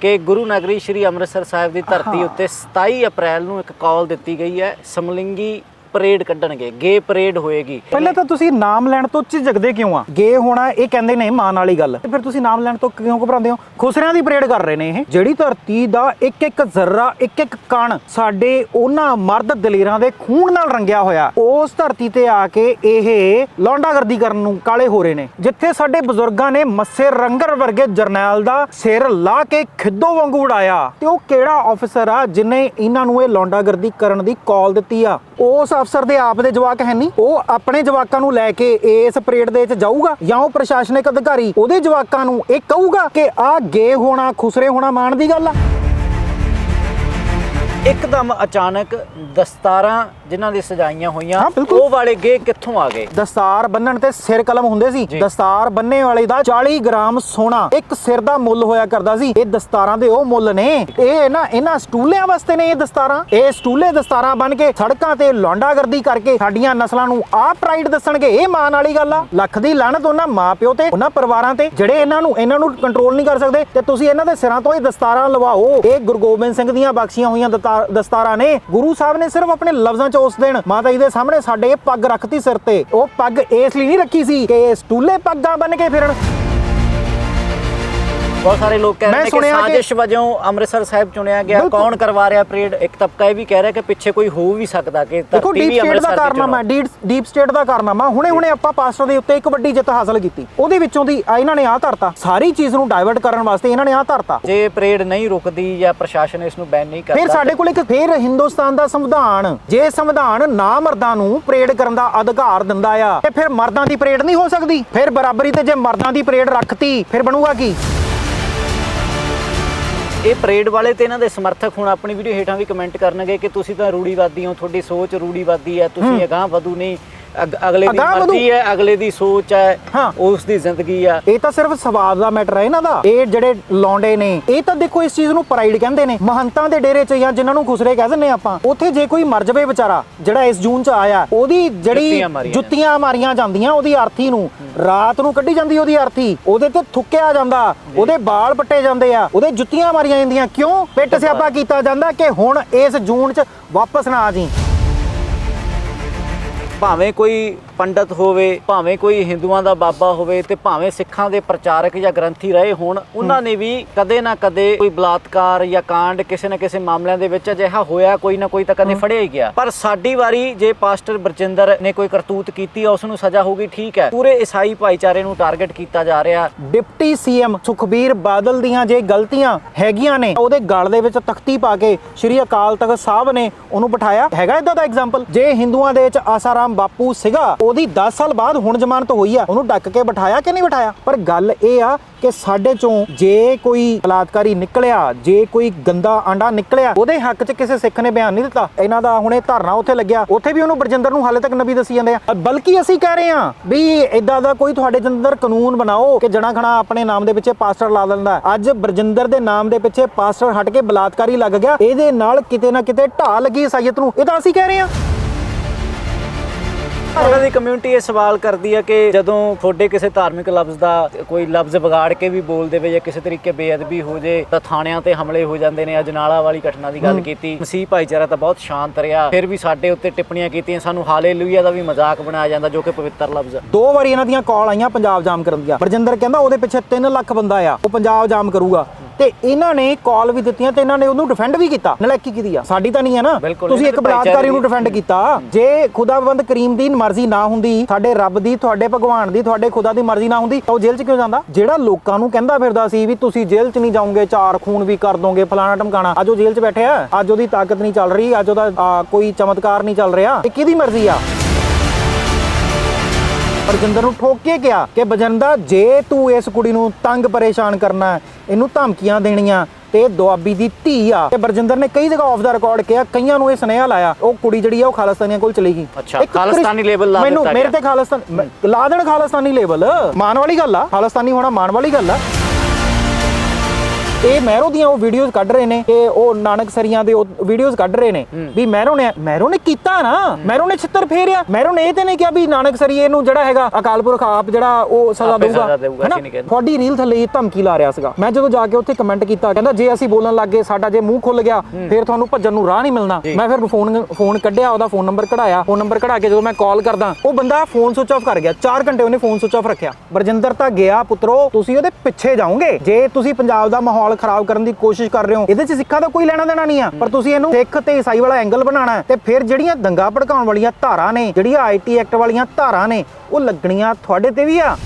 ਕਿ ਗੁਰੂ ਨਗਰੀ ਸ੍ਰੀ ਅੰਮ੍ਰਿਤਸਰ ਸਾਹਿਬ ਦੀ ਧਰਤੀ ਉੱਤੇ 27 ਅਪ੍ਰੈਲ ਨੂੰ ਇੱਕ ਕਾਲ ਦਿੱਤੀ ਗਈ ਹੈ। ਸਮਲਿੰਗੀ ਪਰੇਡ ਕੱਢਣਗੇ, ਗੇ ਪਰੇਡ ਹੋਏਗੀ। ਪਹਿਲਾਂ ਤਾਂ ਤੁਸੀਂ ਨਾਮ ਲੈਣ ਤੋਂ ਝਿਜਕਦੇ ਕਿਉਂ ਆ? ਗੇ ਹੋਣਾ, ਇਹ ਕਹਿੰਦੇ ਨੇ ਮਾਨ ਵਾਲੀ ਗੱਲ। ਤੇ ਫਿਰ ਤੁਸੀਂ ਨਾਮ ਲੈਣ ਤੋਂ ਕਿਉਂ ਘਬਰਾਉਂਦੇ ਹੋ? ਖੁਸਰਿਆਂ ਦੀ ਪਰੇਡ ਕਰ ਰਹੇ ਨੇ ਇਹ। ਜਿਹੜੀ ਧਰਤੀ ਦਾ ਇੱਕ ਇੱਕ ਜ਼ਰਰਾ ਇੱਕ ਇੱਕ ਕਣ ਸਾਡੇ ਉਹਨਾਂ ਮਰਦ ਦਲੇਰਾਂ ਦੇ ਖੂਨ ਨਾਲ ਰੰਗਿਆ ਹੋਇਆ, ਉਸ ਧਰਤੀ ਤੇ ਆ ਕੇ ਇਹ ਲੌਂਡਾਗਰਦੀ ਕਰਨ ਨੂੰ ਕਾਲੇ ਹੋ ਰਹੇ ਨੇ। ਜਿੱਥੇ ਸਾਡੇ ਬਜ਼ੁਰਗਾਂ ਨੇ ਮੱਸੇ ਰੰਗਰ ਵਰਗੇ ਜਰਨੈਲ ਦਾ ਸਿਰ ਲਾ ਕੇ ਖਿੱਦੋ ਵਾਂਗੂ ਉਡਾਇਆ। ਤੇ ਉਹ ਕਿਹੜਾ ਆਫੀਸਰ ਆ ਜਿਨੇ ਇਹਨਾਂ ਨੂੰ ਇਹ ਲੌਂਡਾਗਰਦੀ ਕਰਨ ਦੀ ਕਾਲ ਦਿੱਤੀ ਆ? ਉਸ ਅਫਸਰ ਦੇ ਆਪ ਦੇ ਜਵਾਕ ਹੈ ਨਹੀਂ। ਉਹ ਆਪਣੇ ਜਵਾਕਾਂ ਨੂੰ ਲੈ ਕੇ ਇਸ ਪਰੇਡ ਦੇ ਵਿੱਚ ਜਾਊਗਾ ਜਾਂ ਉਹ ਪ੍ਰਸ਼ਾਸਨਿਕ ਅਧਿਕਾਰੀ ਉਹਦੇ ਜਵਾਕਾਂ ਨੂੰ ਇਹ ਕਹੂਗਾ ਕਿ ਆ ਗੇ ਹੋਣਾ, ਖੁਸਰੇ ਹੋਣਾ ਮਾਣ ਦੀ ਗੱਲ ਆ। ਇੱਕਦਮ ਅਚਾਨਕ ਦਸਤਾਰਾਂ ਜਿਨ੍ਹਾਂ ਦੀ ਸਜਾਈਆਂ ਹੋਈਆਂ ਹਾਂ, ਬਿਲਕੁਲ। ਉਹ ਵਾਲੇ ਗੇ ਕਿੱਥੋਂ ਆ ਗਏ? ਦਸਤਾਰ ਬੰਨਣ ਤੇ ਸਿਰ ਕਲਮ ਹੁੰਦੇ ਸੀ। ਜੀ। ਦਸਤਾਰ ਬੰਨੇ ਵਾਲੇ ਦਾ 40 ਗ੍ਰਾਮ ਸੋਨਾ ਇੱਕ ਸਿਰ ਦਾ ਮੁੱਲ ਹੋਇਆ ਕਰਦਾ ਸੀ। ਇਹ ਦਸਤਾਰਾਂ ਦੇ ਉਹ ਮੁੱਲ ਨੇ। ਇਹ ਨਾ ਇਹਨਾਂ ਸਟੂਲਿਆਂ ਵਾਸਤੇ ਨੇ ਇਹ ਦਸਤਾਰਾਂ। ਇਹ ਸਟੂਲੇ ਦਸਤਾਰਾਂ ਬਨ ਕੇ ਸੜਕਾਂ ਤੇ ਲੌਂਡਾਗਰਦੀ ਕਰਕੇ ਸਾਡੀਆਂ ਨਸਲਾਂ ਨੂੰ ਆਹ ਪ੍ਰਾਈਡ ਦੱਸਣਗੇ। ਇਹ ਮਾਣ ਵਾਲੀ ਗੱਲ ਆ। ਲੱਖ ਦੀ ਲਾਹਨਤ ਉਹਨਾਂ ਮਾਪਿਓ ਤੇ ਉਹਨਾਂ ਪਰਿਵਾਰਾਂ ਤੇ ਜਿਹੜੇ ਇਹਨਾਂ ਨੂੰ ਇਹਨਾਂ ਨੂੰ ਕੰਟਰੋਲ ਨਹੀਂ ਕਰ ਸਕਦੇ। ਤੇ ਤੁਸੀਂ ਇਹਨਾਂ ਦੇ ਸਿਰਾਂ ਤੋਂ ਇਹ ਦਸਤਾਰਾਂ ਲਵਾਓ। ਇਹ ਗੁਰੂ ਗੋਬਿੰਦ ਸਿੰਘ ਦੀਆਂ ਬਖਸ਼ੀਆਂ ਹੋਈਆਂ ਦਤਾ- ਦਸਤਾਰਾਂ ਨੇ। ਗੁਰੂ ਸਾਹਿਬ ਨੇ ਸਿਰਫ ਆਪਣੇ ਲਫ਼ਜ਼ਾਂ 'ਚ ਉਸ ਦਿਨ ਮਾਤਾ ਜੀ ਦੇ ਸਾਹਮਣੇ ਸਾਡੇ ਇਹ ਪੱਗ ਰੱਖਤੀ ਸਿਰ ਤੇ। ਉਹ ਪੱਗ ਇਸ ਲਈ ਨਹੀਂ ਰੱਖੀ ਸੀ ਕਿ ਇਹ ਸਟੂਲੇ ਪੱਗਾਂ ਬਨ ਕੇ ਫਿਰਨ। ਬਹੁਤ ਸਾਰੇ ਲੋਕ ਕਹਿ ਰਹੇ ਨੇ ਕਿ ਸਾਜ਼ਿਸ਼ ਵਜੋਂ ਅੰਮ੍ਰਿਤਸਰ ਸਾਹਿਬ ਚੁਣਿਆ ਗਿਆ। ਕੌਣ ਕਰਵਾ ਰਿਹਾ ਪਰੇਡ? ਇੱਕ ਤਬਕਾ ਇਹ ਵੀ ਕਹਿ ਰਿਹਾ ਕਿ ਪਿੱਛੇ ਕੋਈ ਹੋ ਵੀ ਸਕਦਾ ਕਿ ਧਰਤੀ ਵੀ ਅੰਮ੍ਰਿਤਸਰ ਦੀ ਕਾਰਨਾਮਾ। ਡੀਪ ਸਟੇਟ ਦਾ ਕਾਰਨਾਮਾ। ਹੁਣੇ ਹੁਣੇ ਆਪਾਂ ਪਾਸਟਰ ਦੇ ਉੱਤੇ ਇੱਕ ਵੱਡੀ ਜਿੱਤ ਹਾਸਲ ਕੀਤੀ। ਉਹਦੇ ਵਿੱਚੋਂ ਦੀ ਇਹਨਾਂ ਨੇ ਆਹ ਧਰਤਾ। ਸਾਰੀ ਚੀਜ਼ ਨੂੰ ਡਾਇਵਰਟ ਕਰਨ ਵਾਸਤੇ ਇਹਨਾਂ ਨੇ ਆਹ ਧਰਤਾ। ਜੇ ਪਰੇਡ ਨਹੀਂ ਰੁਕਦੀ ਜਾਂ ਪ੍ਰਸ਼ਾਸਨ ਇਸ ਨੂੰ ਬੈਨ ਨਹੀਂ ਕਰਦਾ ਫਿਰ ਸਾਡੇ ਕੋਲ ਇੱਕ ਫਿਰ ਹਿੰਦੁਸਤਾਨ ਦਾ ਸੰਵਿਧਾਨ। ਜੇ ਸੰਵਿਧਾਨ ਨਾ ਮਰਦਾਂ ਨੂੰ ਪਰੇਡ ਕਰਨ ਦਾ ਅਧਿਕਾਰ ਦਿੰਦਾ ਆ ਤੇ ਫਿਰ ਮਰਦਾਂ ਦੀ ਪਰੇਡ ਨਹੀਂ ਹੋ ਸਕਦੀ। ਫਿਰ ਬਰਾਬਰੀ ਤੇ ਜੇ ਮਰਦਾਂ ਦੀ ਪਰੇਡ ਰੱਖਤੀ ਫਿਰ ਬਣੂਗਾ ਕੀ? ਇਹ ਪਰੇਡ ਵਾਲੇ ਤੇ ਇਹਨਾਂ ਦੇ ਸਮਰਥਕ ਹੁਣ ਆਪਣੀ ਵੀਡੀਓ ਹੇਠਾਂ ਵੀ ਕਮੈਂਟ ਕਰਨਗੇ ਕਿ ਤੁਸੀਂ ਤਾਂ ਰੂੜੀਵਾਦੀ ਹੋ ਤੁਹਾਡੀ ਸੋਚ ਰੂੜੀਵਾਦੀ ਹੈ ਤੁਸੀਂ ਅਗਾਹ ਵਧੂ ਨਹੀਂ। ਅਗ- ਅਗਲੇ ਦੀ ਅਗਾਂਹ ਵਧੂ। ਮਰਜ਼ੀ ਹੈ ਅਗਲੇ ਦੀ ਸੋਚ ਹੈ ਹਾਂ। ਉਸ ਦੀ ਜ਼ਿੰਦਗੀ ਆ। ਇਹ ਤਾਂ ਸਿਰਫ ਸਵਾਦ ਦਾ ਮੈਟਰ ਹੈ ਇਹਨਾਂ ਦਾ। ਇਹ ਜਿਹੜੇ ਲੌਂਡੇ ਨੇ ਇਹ ਤਾਂ ਦੇਖੋ ਇਸ ਚੀਜ਼ ਨੂੰ ਪ੍ਰਾਈਡ ਕਹਿੰਦੇ ਨੇ। ਮਹੰਤਾਂ ਦੇ ਡੇਰੇ 'ਚ ਜਾਂ ਜਿਨ੍ਹਾਂ ਨੂੰ ਖੁਸਰੇ ਕਹਿ ਦਿੰਦੇ ਆਪਾਂ ਉੱਥੇ ਜੇ ਕੋਈ ਮਰ ਜਾਵੇ ਵਿਚਾਰਾ ਜਿਹੜਾ ਇਸ ਜੂਨ 'ਚ ਆਇਆ ਉਹਦੀ ਜਿਹੜੀ ਜੁੱਤੀਆਂ ਮਾਰੀਆਂ ਜੁੱਤੀਆਂ ਮਾਰੀਆਂ ਜਾਂਦੀਆਂ ਉਹਦੀ ਆਰਥੀ ਨੂੰ। ਰਾਤ ਨੂੰ ਕੱਢੀ ਜਾਂਦੀ ਉਹਦੀ ਆਰਥੀ। ਉਹਦੇ ਤੇ ਥੁੱਕਿਆ ਜਾਂਦਾ। ਉਹਦੇ ਵਾਲ ਪੱਟੇ ਜਾਂਦੇ ਆ। ਉਹਦੇ ਜੁੱਤੀਆਂ ਮਾਰੀਆਂ ਜਾਂਦੀਆਂ। ਕਿਉਂ? ਪਿੱਟ ਸਿਆਪਾ ਕੀਤਾ ਜਾਂਦਾ ਕਿ ਹੁਣ ਇਸ ਜੂਨ 'ਚ ਵਾਪਸ ਨਾ ਆ ਜੀ ਭਾਵੇਂ ਕੋਈ ਪੰਡਤ ਹੋਵੇ ਭਾਵੇਂ ਕੋਈ ਹਿੰਦੂਆਂ ਦਾ ਬਾਬਾ ਹੋਵੇ ਤੇ ਭਾਵੇਂ ਸਿੱਖਾਂ ਦੇ ਪ੍ਰਚਾਰਕ ਜਾਂ ਗ੍ਰੰਥੀ ਰਹੇ ਹੋਣ ਉਹਨਾਂ ਨੇ ਵੀ ਕਦੇ ਨਾ ਕਦੇ ਕੋਈ ਬਲਾਤਕਾਰ ਜਾਂ ਕਾਂਡ ਕਿਸੇ ਨਾ ਕਿਸੇ ਮਾਮਲਿਆਂ ਦੇ ਵਿੱਚ ਅਜਿਹਾ ਹੋਇਆ ਕੋਈ ਨਾ ਕੋਈ ਤਾਂ ਕਦੇ ਫੜਿਆ ਹੀ ਗਿਆ। ਪਰ ਸਾਡੀ ਵਾਰੀ ਜੇ ਪਾਸਟਰ ਬਰਜਿੰਦਰ ਨੇ ਕੋਈ ਕਰਤੂਤ ਕੀਤੀ ਆ ਉਸ ਨੂੰ ਸਜ਼ਾ ਹੋਊਗੀ ਠੀਕ ਹੈ। ਪੂਰੇ ਈਸਾਈ ਭਾਈਚਾਰੇ ਨੂੰ ਟਾਰਗੇਟ ਕੀਤਾ ਜਾ ਰਿਹਾ। ਡਿਪਟੀ ਸੀਐਮ ਸੁਖਬੀਰ ਬਾਦਲ ਦੀਆਂ ਜੇ ਗਲਤੀਆਂ ਹੈਗੀਆਂ ਨੇ ਉਹਦੇ ਗਲ ਦੇ ਵਿੱਚ ਤਖਤੀ ਪਾ ਕੇ ਸ਼੍ਰੀ ਅਕਾਲ ਤਖਤ ਸਾਹਿਬ ਨੇ ਉਹਨੂੰ ਬਿਠਾਇਆ। ਹੈਗਾ ਇਦਾਂ ਦਾ ਐਗਜ਼ਾਮਪਲ ਜੇ ਹਿੰਦੂਆਂ ਦੇ ਵਿੱਚ ਆਸਾਰਾਮ ਬਾਪੂ ਸੀਗਾ ਉਹਦੀ 10 ਸਾਲ ਬਾਅਦ ਹੁਣ ਜ਼ਮਾਨਤ ਹੋਈ ਆ। ਉਹਨੂੰ ਡੱਕ ਕੇ ਬਿਠਾਇਆ ਕਿ ਨਹੀਂ ਬਿਠਾਇਆ? ਪਰ ਗੱਲ ਇਹ ਆ ਕਿ ਸਾਡੇ ਚੋਂ ਜੇ ਕੋਈ ਬਲਾਤਕਾਰੀ ਨਿਕਲਿਆ, ਜੇ ਕੋਈ ਗੰਦਾ ਆਂਡਾ ਨਿਕਲਿਆ, ਉਹਦੇ ਹੱਕ 'ਚ ਕਿਸੇ ਸਿੱਖ ਨੇ ਬਿਆਨ ਨਹੀਂ ਦਿੱਤਾ। ਇਹਨਾਂ ਦਾ ਹੁਣੇ ਧਰਨਾ ਉੱਥੇ ਲੱਗਿਆ। ਉੱਥੇ ਵੀ ਉਹਨੂੰ ਬਰਜਿੰਦਰ ਨੂੰ ਹਾਲੇ ਤੱਕ ਨਬੀ ਦੱਸੀ ਜਾਂਦੇ ਆ। ਬਲਕਿ ਅਸੀਂ ਕਹਿ ਰਹੇ ਹਾਂ ਵੀ ਇਦਾਂ ਦਾ ਕੋਈ ਤੁਹਾਡੇ ਦੇ ਅੰਦਰ ਕਾਨੂੰਨ ਬਣਾਓ ਕਿ ਜਣਾ ਖਣਾ ਆਪਣੇ ਨਾਮ ਦੇ ਪਿੱਛੇ ਪਾਸਟਰ ਲਾ ਦਿੰਦਾ ਅੱਜ ਬਰਜਿੰਦਰ ਦੇ ਨਾਮ ਦੇ ਪਿੱਛੇ ਪਾਸਟਰ ਹਟ ਕੇ ਬਲਾਤਕਾਰੀ ਲੱਗ ਗਿਆ। ਇਹਦੇ ਨਾਲ ਕਿਤੇ ਨਾ ਕਿਤੇ ਢਾਹ ਲੱਗੀ ਇਸਾਈਅਤ ਨੂੰ। ਇਹ ਤਾਂ ਅਸੀਂ ਕਹਿ ਰਹੇ ਹਾਂ। ਉਹਨਾਂ ਦੀ ਕਮਿਊਨਿਟੀ ਇਹ ਸਵਾਲ ਕਰਦੀ ਹੈ ਕਿ ਜਦੋਂ ਤੁਹਾਡੇ ਕਿਸੇ ਧਾਰਮਿਕ ਲਫ਼ਜ਼ ਦਾ ਕੋਈ ਲਫ਼ਜ਼ ਵਿਗਾੜ ਕੇ ਵੀ ਬੋਲ ਦੇਵੇ ਜਾਂ ਕਿਸੇ ਤਰੀਕੇ ਬੇਅਦਬੀ ਹੋ ਜੇ ਤਾਂ ਥਾਣਿਆਂ ਤੇ ਹਮਲੇ ਹੋ ਜਾਂਦੇ ਨੇ ਅਜਨਾਲਾ ਵਾਲੀ ਘਟਨਾ ਦੀ ਗੱਲ ਕੀਤੀ ਮਸੀਹ ਭਾਈਚਾਰਾ ਤਾਂ ਬਹੁਤ ਸ਼ਾਂਤ ਰਿਹਾ ਫਿਰ ਵੀ ਸਾਡੇ ਉੱਤੇ ਟਿੱਪਣੀਆਂ ਕੀਤੀਆਂ ਸਾਨੂੰ ਹਾਲੇਲੂਇਆ ਦਾ ਵੀ ਮਜ਼ਾਕ ਬਣਾਇਆ ਜਾਂਦਾ ਜੋ ਕਿ ਪਵਿੱਤਰ ਲਫ਼ਜ਼ ਹੈ ਦੋ ਵਾਰੀ ਇਹਨਾਂ ਦੀਆਂ ਕਾਲ ਆਈਆਂ ਪੰਜਾਬ ਜਾਮ ਕਰਨ ਦੀਆਂ। ਬਰਜਿੰਦਰ ਕਹਿੰਦਾ ਉਹਦੇ ਪਿੱਛੇ 3 ਲੱਖ ਬੰਦਾ ਆ ਉਹ ਪੰਜਾਬ ਜਾਮ ਕਰੂਗਾ। ਤੇ ਇਹਨਾਂ ਨੇ ਕਾਲ ਵੀ ਦਿੱਤੀਆਂ ਤੇ ਇਹਨਾਂ ਨੇ ਉਹਨੂੰ ਡਿਫੈਂਡ ਵੀ ਕੀਤਾ। ਨਲਾਇਕੀ ਕੀਤੀ ਆ। ਸਾਡੀ ਤਾਂ ਨਹੀਂ ਹੈ ਨਾ। ਤੁਸੀਂ ਇੱਕ ਬਲਾਤਕਾਰੀ ਨੂੰ ਡਿਫੈਂਡ ਕੀਤਾ। ਜੇ ਖੁਦਾਵੰਦ ਕਰੀਮ ਦੀ ਮਰਜ਼ੀ ਨਾ ਹੁੰਦੀ ਸਾਡੇ ਰੱਬ ਦੀ ਤੁਹਾਡੇ ਭਗਵਾਨ ਦੀ ਤੁਹਾਡੇ ਖੁਦਾ ਦੀ ਮਰਜ਼ੀ ਨਾ ਹੁੰਦੀ ਤਾਂ ਉਹ ਜੇਲ੍ਹ 'ਚ ਕਿਉਂ ਜਾਂਦਾ? ਜਿਹੜਾ ਲੋਕਾਂ ਨੂੰ ਕਹਿੰਦਾ ਫਿਰਦਾ ਸੀ ਵੀ ਤੁਸੀਂ ਜੇਲ੍ਹ 'ਚ ਨਹੀਂ ਜਾਓਗੇ ਚਾਰ ਖੂਨ ਵੀ ਕਰ ਦੋਗੇ ਫਲਾਣਾ ਟਮਕਾਣਾ ਅੱਜ ਉਹ ਜੇਲ੍ਹ 'ਚ ਬੈਠਿਆ ਅੱਜ ਉਹਦੀ ਤਾਕਤ ਨਹੀਂ ਚੱਲ ਰਹੀ ਅੱਜ ਉਹਦਾ ਕੋਈ ਚਮਤਕਾਰ ਨਹੀਂ ਚੱਲ ਰਿਹਾ। ਇਹ ਕਿਹਦੀ ਮਰਜ਼ੀ ਆ? ਬਰਜਿੰਦਰ ਨੂੰ ਠੋਕ ਕੇ ਕਿਹਾ ਕਿ ਬਜੰਦਾ ਜੇ ਤੂੰ ਇਸ ਕੁੜੀ ਨੂੰ ਤੰਗ ਪਰੇਸ਼ਾਨ ਕਰਨਾ ਇਹਨੂੰ ਧਮਕੀਆਂ ਦੇਣੀਆਂ ਤੇ ਦੁਆਬੀ ਦੀ ਧੀ ਆ। ਤੇ ਬਰਜਿੰਦਰ ਨੇ ਕਈ ਜਗ੍ਹਾ ਆਫ ਦਾ ਰਿਕਾਰਡ ਕਿਹਾ ਕਈਆਂ ਨੂੰ ਇਹ ਸੁਨੇਹਾ ਲਾਇਆ ਉਹ ਕੁੜੀ ਜਿਹੜੀ ਆ ਉਹ ਖਾਲਿਸਤਾਨੀਆਂ ਕੋਲ ਚਲੀ ਗਈ। ਅੱਛਾ, ਖਾਲਿਸਤਾਨੀ label ਲਾ ਮੈਨੂੰ ਮੇਰੇ। ਤੇ ਖਾਲਿਸਤਾਨ ਲਾ ਦੇਣ ਖਾਲਿਸਤਾਨੀ ਲੇਬਲ ਮਾਨ ਵਾਲੀ ਗੱਲ ਆ। ਖਾਲਿਸਤਾਨੀ ਹੋਣਾ ਮਾਨ ਵਾਲੀ ਗੱਲ ਆ। ਇਹ ਮਹਿਰੋ ਦੀਆਂ ਉਹ ਵੀਡੀਓਜ਼ ਕੱਢ ਰਹੇ ਨੇ ਕਿ ਉਹ ਨਾਨਕ ਸਰੀਆਂ ਦੇ ਉਹ ਵੀਡੀਓਜ਼ ਕੱਢ ਰਹੇ ਨੇ ਵੀ ਮਹਿਰੋ ਨੇ ਮਹਿਰੋ ਨੇ ਕੀਤਾ ਨਾ ਮਹਿਰੋ ਨੇ ਛਿੱਤਰ ਫੇਰਿਆ। ਮਹਿਰੋ ਨੇ ਇਹ ਤੇ ਨਹੀਂ ਕਿਹਾ ਵੀ ਨਾਨਕ ਸਰੀਏ ਨੂੰ ਜਿਹੜਾ ਹੈਗਾ ਅਕਾਲ ਪੁਰਖ ਆਪ ਜਿਹੜਾ ਉਹ ਸਜ਼ਾ ਦੇਊਗਾ ਹੈਨਾ? ਤੁਹਾਡੀ ਰੀਲ ਥੱਲੇ ਇਹ ਧਮਕੀ ਲਾ ਰਿਹਾ ਸੀਗਾ। ਮੈਂ ਜਦੋਂ ਜਾ ਕੇ ਉੱਥੇ ਕਮੈਂਟ ਕੀਤਾ ਕਹਿੰਦਾ ਜੇ ਅਸੀਂ ਬੋਲਣ ਲੱਗੇ ਸਾਡਾ ਜੇ ਮੂੰਹ ਖੁੱਲ ਗਿਆ ਫਿਰ ਤੁਹਾਨੂੰ ਭੱਜਣ ਨੂੰ ਰਾਹ ਨਹੀਂ ਮਿਲਣਾ। ਮੈਂ ਫਿਰ ਫੋਨ ਫੋਨ ਕੱਢਿਆ ਉਹਦਾ ਫੋਨ ਨੰਬਰ ਕਢਾਇਆ। ਫੋਨ ਨੰਬਰ ਕਢਾ ਕੇ ਜਦੋਂ ਮੈਂ ਕਾਲ ਕਰਦਾ ਉਹ ਬੰਦਾ ਫੋਨ ਸੁਚ ਆਫ ਕਰ ਗਿਆ। 4 ਘੰਟੇ ਉਹਨੇ ਫੋਨ ਸੁਚ ਆਫ ਰੱਖਿਆ। ਬਰਜਿੰਦਰ ਤਾਂ ਗਿਆ ਪੁੱਤਰੋ ਤੁਸੀਂ ਉਹਦੇ ਪਿੱਛੇ ਜਾਓਗੇ। ਜੇ ਤੁਸੀਂ ਪੰਜਾਬ ਦਾ ਮਾਹੌਲ ਖਰਾਬ ਕਰਨ ਦੀ ਕੋਸ਼ਿਸ਼ ਕਰ ਰਹੇ ਹੋ। ਇਹਦੇ 'ਚ ਸਿੱਖਾਂ ਦਾ ਕੋਈ ਲੈਣਾ ਦੇਣਾ ਨਹੀਂ ਆ। ਪਰ ਤੁਸੀਂ ਇਹਨੂੰ ਸਿੱਖ ਤੇ ਈਸਾਈ ਵਾਲਾ ਐਂਗਲ ਬਣਾਉਣਾ ਹੈ। ਤੇ ਫਿਰ ਜਿਹੜੀਆਂ ਦੰਗਾ ਭੜਕਾਉਣ ਵਾਲੀਆਂ ਧਾਰਾਂ ਨੇ, ਜਿਹੜੀਆਂ ਆਈਟੀ ਐਕਟ ਵਾਲੀਆਂ ਧਾਰਾਂ ਨੇ, ਉਹ ਲੱਗਣੀਆਂ ਤੁਹਾਡੇ ਤੇ ਵੀ ਆ।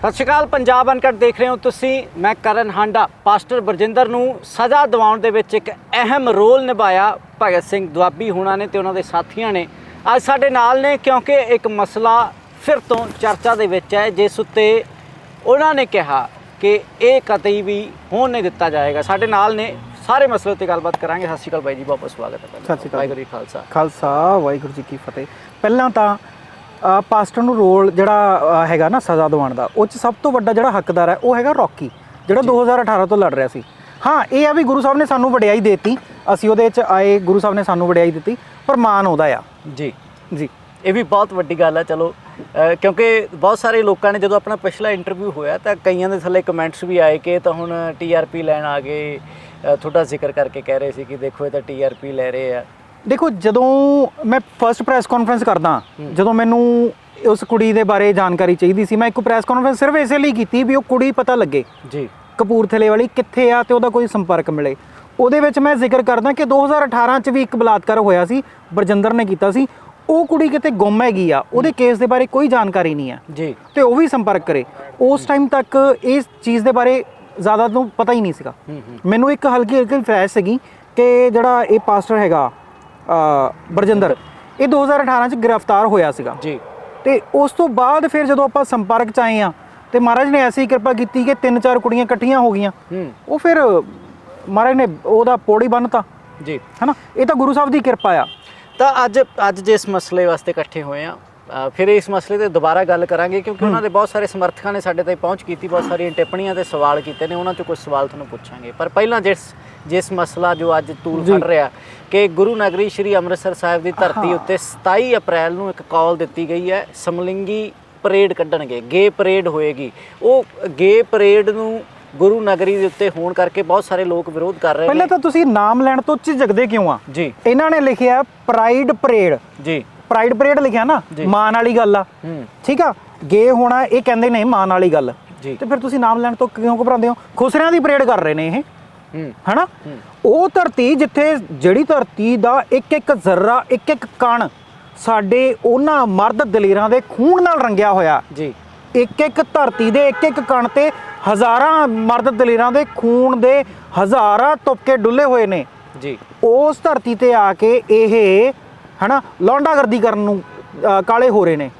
ਸਤਿ ਸ਼੍ਰੀ ਅਕਾਲ, ਪੰਜਾਬ ਅਨਕਟ ਦੇਖ ਰਹੇ ਹੋ ਤੁਸੀਂ। ਮੈਂ ਕਰਨ ਹਾਂਡਾ। ਪਾਸਟਰ ਬਰਜਿੰਦਰ ਨੂੰ ਸਜ਼ਾ ਦਿਵਾਉਣ ਦੇ ਵਿੱਚ ਇੱਕ ਅਹਿਮ ਰੋਲ ਨਿਭਾਇਆ ਭਗਤ ਸਿੰਘ ਦੁਆਬੀ ਹੋਣਾ ਨੇ ਤੇ ਉਹਨਾਂ ਦੇ ਸਾਥੀਆਂ ਨੇ। ਅੱਜ ਸਾਡੇ ਨਾਲ ਨੇ ਕਿਉਂਕਿ ਇੱਕ ਮਸਲਾ ਫਿਰ ਤੋਂ ਚਰਚਾ ਦੇ ਵਿੱਚ ਹੈ, ਜਿਸ ਉੱਤੇ ਉਹਨਾਂ ਨੇ ਕਿਹਾ ਕਿ ਇਹ ਕਤਈ ਵੀ ਹੋਣ ਨਹੀਂ ਦਿੱਤਾ ਜਾਏਗਾ। ਸਾਡੇ ਨਾਲ ਨੇ ਸਾਰੇ ਮਸਲੇ ਉੱਤੇ ਗੱਲਬਾਤ ਕਰਾਂਗੇ। ਸਤਿ ਸ਼੍ਰੀ ਅਕਾਲ ਬਾਈ ਜੀ ਬਹੁਤ ਸਵਾਗਤ ਹੈ। ਸਤਿ ਸ਼੍ਰੀ ਅਕਾਲ। ਵਾਹਿਗੁਰੂ ਜੀ ਖਾਲਸਾ। ਖਾਲਸਾ ਵਾਹਿਗੁਰੂ ਜੀ ਕੀ ਫਤਿਹ। ਪਹਿਲਾਂ ਤਾਂ ਪਾਸਟਰ ਨੂੰ ਰੋਲ ਜਿਹੜਾ ਹੈਗਾ ਨਾ ਸਜ਼ਾ ਦਿਵਾਉਣ ਦਾ ਉਹ ਚ ਸਭ ਤੋਂ ਵੱਡਾ ਜਿਹੜਾ ਹੱਕਦਾਰ ਹੈ ਉਹ ਹੈਗਾ ਰੌਕੀ ਜਿਹੜਾ 2018 ਤੋਂ ਲੜ ਰਿਹਾ ਸੀ। ਹਾਂ ਇਹ ਆ ਵੀ ਗੁਰੂ ਸਾਹਿਬ ਨੇ ਸਾਨੂੰ ਵਡਿਆਈ ਦੇਤੀ। ਅਸੀਂ ਉਹਦੇ ਚ ਆਏ ਗੁਰੂ ਸਾਹਿਬ ਨੇ ਸਾਨੂੰ ਵਡਿਆਈ ਦਿੱਤੀ। ਪਰ ਮਾਨ ਉਹਦਾ ਆ। ਜੀ। ਜੀ। ਇਹ ਵੀ ਬਹੁਤ ਵੱਡੀ ਗੱਲ ਹੈ। ਚਲੋ ਕਿਉਂਕਿ ਬਹੁਤ ਸਾਰੇ ਲੋਕਾਂ ਨੇ ਜਦੋਂ ਆਪਣਾ ਪਿਛਲਾ ਇੰਟਰਵਿਊ ਹੋਇਆ ਤਾਂ ਕਈਆਂ ਦੇ ਥੱਲੇ ਕਮੈਂਟਸ ਵੀ ਆਏ ਕਿ ਤਾਂ ਹੁਣ ਟੀਆਰਪੀ ਲੈਣ ਆ ਗਏ। ਤੁਹਾਡਾ ਜ਼ਿਕਰ ਕਰਕੇ ਕਹਿ ਰਹੇ ਸੀ ਕਿ ਦੇਖੋ ਇਹ ਤਾਂ ਟੀਆਰਪੀ ਲੈ ਰਹੇ ਆ। ਦੇਖੋ ਜਦੋਂ ਮੈਂ ਫਰਸਟ ਪ੍ਰੈਸ ਕਾਨਫਰੰਸ ਕਰਦਾ ਜਦੋਂ ਮੈਨੂੰ ਉਸ ਕੁੜੀ ਦੇ ਬਾਰੇ ਜਾਣਕਾਰੀ ਚਾਹੀਦੀ ਸੀ ਮੈਂ ਇੱਕ ਪ੍ਰੈਸ ਕਾਨਫਰੰਸ ਸਿਰਫ ਇਸੇ ਲਈ ਕੀਤੀ ਵੀ ਉਹ ਕੁੜੀ ਪਤਾ ਲੱਗੇ। ਜੀ। ਕਪੂਰਥਲੇ ਵਾਲੀ ਕਿੱਥੇ ਆ ਤੇ ਉਹਦਾ ਕੋਈ ਸੰਪਰਕ ਮਿਲੇ। ਉਹਦੇ ਵਿੱਚ ਮੈਂ ਜ਼ਿਕਰ ਕਰਦਾ ਕਿ 2018 ਚ ਵੀ ਇੱਕ ਬਲਾਤਕਾਰ ਹੋਇਆ ਸੀ ਬਰਜਿੰਦਰ ਨੇ ਕੀਤਾ ਸੀ। ਉਹ ਕੁੜੀ ਕਿਤੇ ਗੁੰਮ ਹੈਗੀ ਆ ਉਹਦੇ ਕੇਸ ਦੇ ਬਾਰੇ ਕੋਈ ਜਾਣਕਾਰੀ ਨਹੀਂ ਆ ਜੀ। ਤੇ ਉਹ ਵੀ ਸੰਪਰਕ ਕਰੇ। ਉਸ ਟਾਈਮ ਤੱਕ ਇਸ ਚੀਜ਼ ਦੇ ਬਾਰੇ ਜ਼ਿਆਦਾ ਤੋਂ ਪਤਾ ਹੀ ਨਹੀਂ ਸੀਗਾ। ਮੈਨੂੰ ਇੱਕ ਹਲਕੀ ਹਲਕੀ ਫਲੈਸ਼ ਸੀਗੀ ਕਿ ਜਿਹੜਾ ਇਹ ਪਾਸਟਰ ਹੈਗਾ ਅ, ਬਰਜਿੰਦਰ ਇਹ 2018 ਚ ਗ੍ਰਿਫਤਾਰ ਹੋਇਆ ਸੀਗਾ। ਜੀ। ਤੇ ਉਸ ਤੋਂ ਬਾਅਦ ਫਿਰ ਜਦੋਂ ਆਪਾਂ ਸੰਪਰਕ ਚ ਆਏ ਆ ਤੇ ਮਹਾਰਾਜ ਨੇ ਐਸੀ ਕਿਰਪਾ ਕੀਤੀ ਕਿ ਤਿੰਨ ਚਾਰ ਕੁੜੀਆਂ ਇਕੱਠੀਆਂ ਹੋ ਗਈਆਂ। ਉਹ ਫਿਰ ਮਹਾਰਾਜ ਨੇ ਉਹਦਾ ਪੌੜੀ ਬੰਨਤਾ। ਜੀ। ਹੈਨਾ? ਇਹ ਤਾਂ ਗੁਰੂ ਸਾਹਿਬ ਦੀ ਕਿਰਪਾ ਆ। ਤਾਂ ਅੱਜ ਅੱਜ ਜਿਸ ਮਸਲੇ ਵਾਸਤੇ ਇਕੱਠੇ ਹੋਏ ਆ ਫਿਰ ਇਸ ਮਸਲੇ ਤੇ ਦੁਬਾਰਾ ਗੱਲ ਕਰਾਂਗੇ ਕਿਉਂਕਿ ਉਹਨਾਂ ਦੇ ਬਹੁਤ ਸਾਰੇ ਸਮਰਥਕਾਂ ਨੇ ਸਾਡੇ ਤਾਈਂ ਪਹੁੰਚ ਕੀਤੀ ਬਹੁਤ ਸਾਰੀਆਂ ਟਿੱਪਣੀਆਂ ਤੇ ਸਵਾਲ ਕੀਤੇ ਨੇ ਉਹਨਾਂ ਚੋਂ ਕੁਝ ਸਵਾਲ ਤੁਹਾਨੂੰ ਪੁੱਛਾਂਗੇ। ਪਰ ਪਹਿਲਾਂ ਜਿਸ ਜਿਸ ਮਸਲਾ ਜੋ ਅੱਜ ਤੂਲ ਫੜ ਰਿਹਾ ਕਿ ਗੁਰੂ ਨਗਰੀ ਸ੍ਰੀ ਅੰਮ੍ਰਿਤਸਰ ਸਾਹਿਬ ਦੀ ਧਰਤੀ ਉੱਤੇ 27 ਅਪ੍ਰੈਲ ਨੂੰ ਇੱਕ ਕਾਲ ਦਿੱਤੀ ਗਈ ਹੈ ਸਮਲਿੰਗੀ ਪਰੇਡ ਕੱਢਣਗੇ ਗੇ ਪਰੇਡ ਹੋਏਗੀ। ਉਹ ਗੇ ਪਰੇਡ ਨੂੰ ਗੁਰੂ ਨਗਰੀ ਦੇ ਉੱਤੇ ਹੋਣ ਕਰਕੇ ਬਹੁਤ ਸਾਰੇ ਲੋਕ ਵਿਰੋਧ ਕਰ ਰਹੇ ਪਹਿਲਾਂ ਨੇ। ਤਾਂ ਤੁਸੀਂ ਨਾਮ ਲੈਣ ਤੋਂ ਝਿਜਕਦੇ ਕਿਉਂ ਆ? ਜੀ। ਇਹਨਾਂ ਨੇ ਲਿਖਿਆ ਪ੍ਰਾਈਡ ਪਰੇਡ। ਜੀ। ਪ੍ਰਾਈਡ ਪਰੇਡ ਲਿਖਿਆ ਨਾ ਜੀ। ਮਾਨ ਵਾਲੀ ਗੱਲ ਆ। ਹੂੰ। ਠੀਕ ਆ? ਗੇ ਹੋਣਾ ਇਹ ਕਹਿੰਦੇ ਨੇ ਮਾਨ ਵਾਲੀ ਗੱਲ। ਜੀ। ਤੇ ਫਿਰ ਤੁਸੀਂ ਨਾਮ ਲੈਣ ਤੋਂ ਕਿਉਂ ਘਬਰਾਉਂਦੇ ਹੋ? ਖੁਸਰਿਆਂ ਦੀ ਪਰੇਡ ਕਰ ਰਹੇ ਨੇ ਇਹ। ਹੂੰ। ਹਨਾ? ਹੂੰ। ਉਹ ਧਰਤੀ ਜਿੱਥੇ ਜਿਹੜੀ ਧਰਤੀ ਦਾ ਇੱਕ ਇੱਕ ਜ਼ਰਰਾ ਇੱਕ ਇੱਕ ਕਣ ਸਾਡੇ ਉਹਨਾਂ ਮਰਦ ਦਲੇਰਾਂ ਦੇ ਖੂਨ ਨਾਲ ਰੰਗਿਆ ਹੋਇਆ। ਜੀ। ਇੱਕ ਇੱਕ ਧਰਤੀ ਦੇ ਇੱਕ ਇੱਕ ਕਣ ਤੇ ਹਜ਼ਾਰਾਂ ਮਰਦ ਦਲੇਰਾਂ ਦੇ ਖੂਨ ਦੇ ਹਜ਼ਾਰਾਂ ਤੁਪਕੇ ਡੁੱਲੇ ਹੋਏ ਨੇ। ਜੀ। ਉਸ ਧਰਤੀ ਤੇ ਆ ਕੇ ਇਹ ਹਨਾ ਲੌਂਡਾਗਰਦੀ ਕਰਨ ਨੂੰ ਅ, ਕਾਲੇ ਹੋ ਰਹੇ ਨੇ।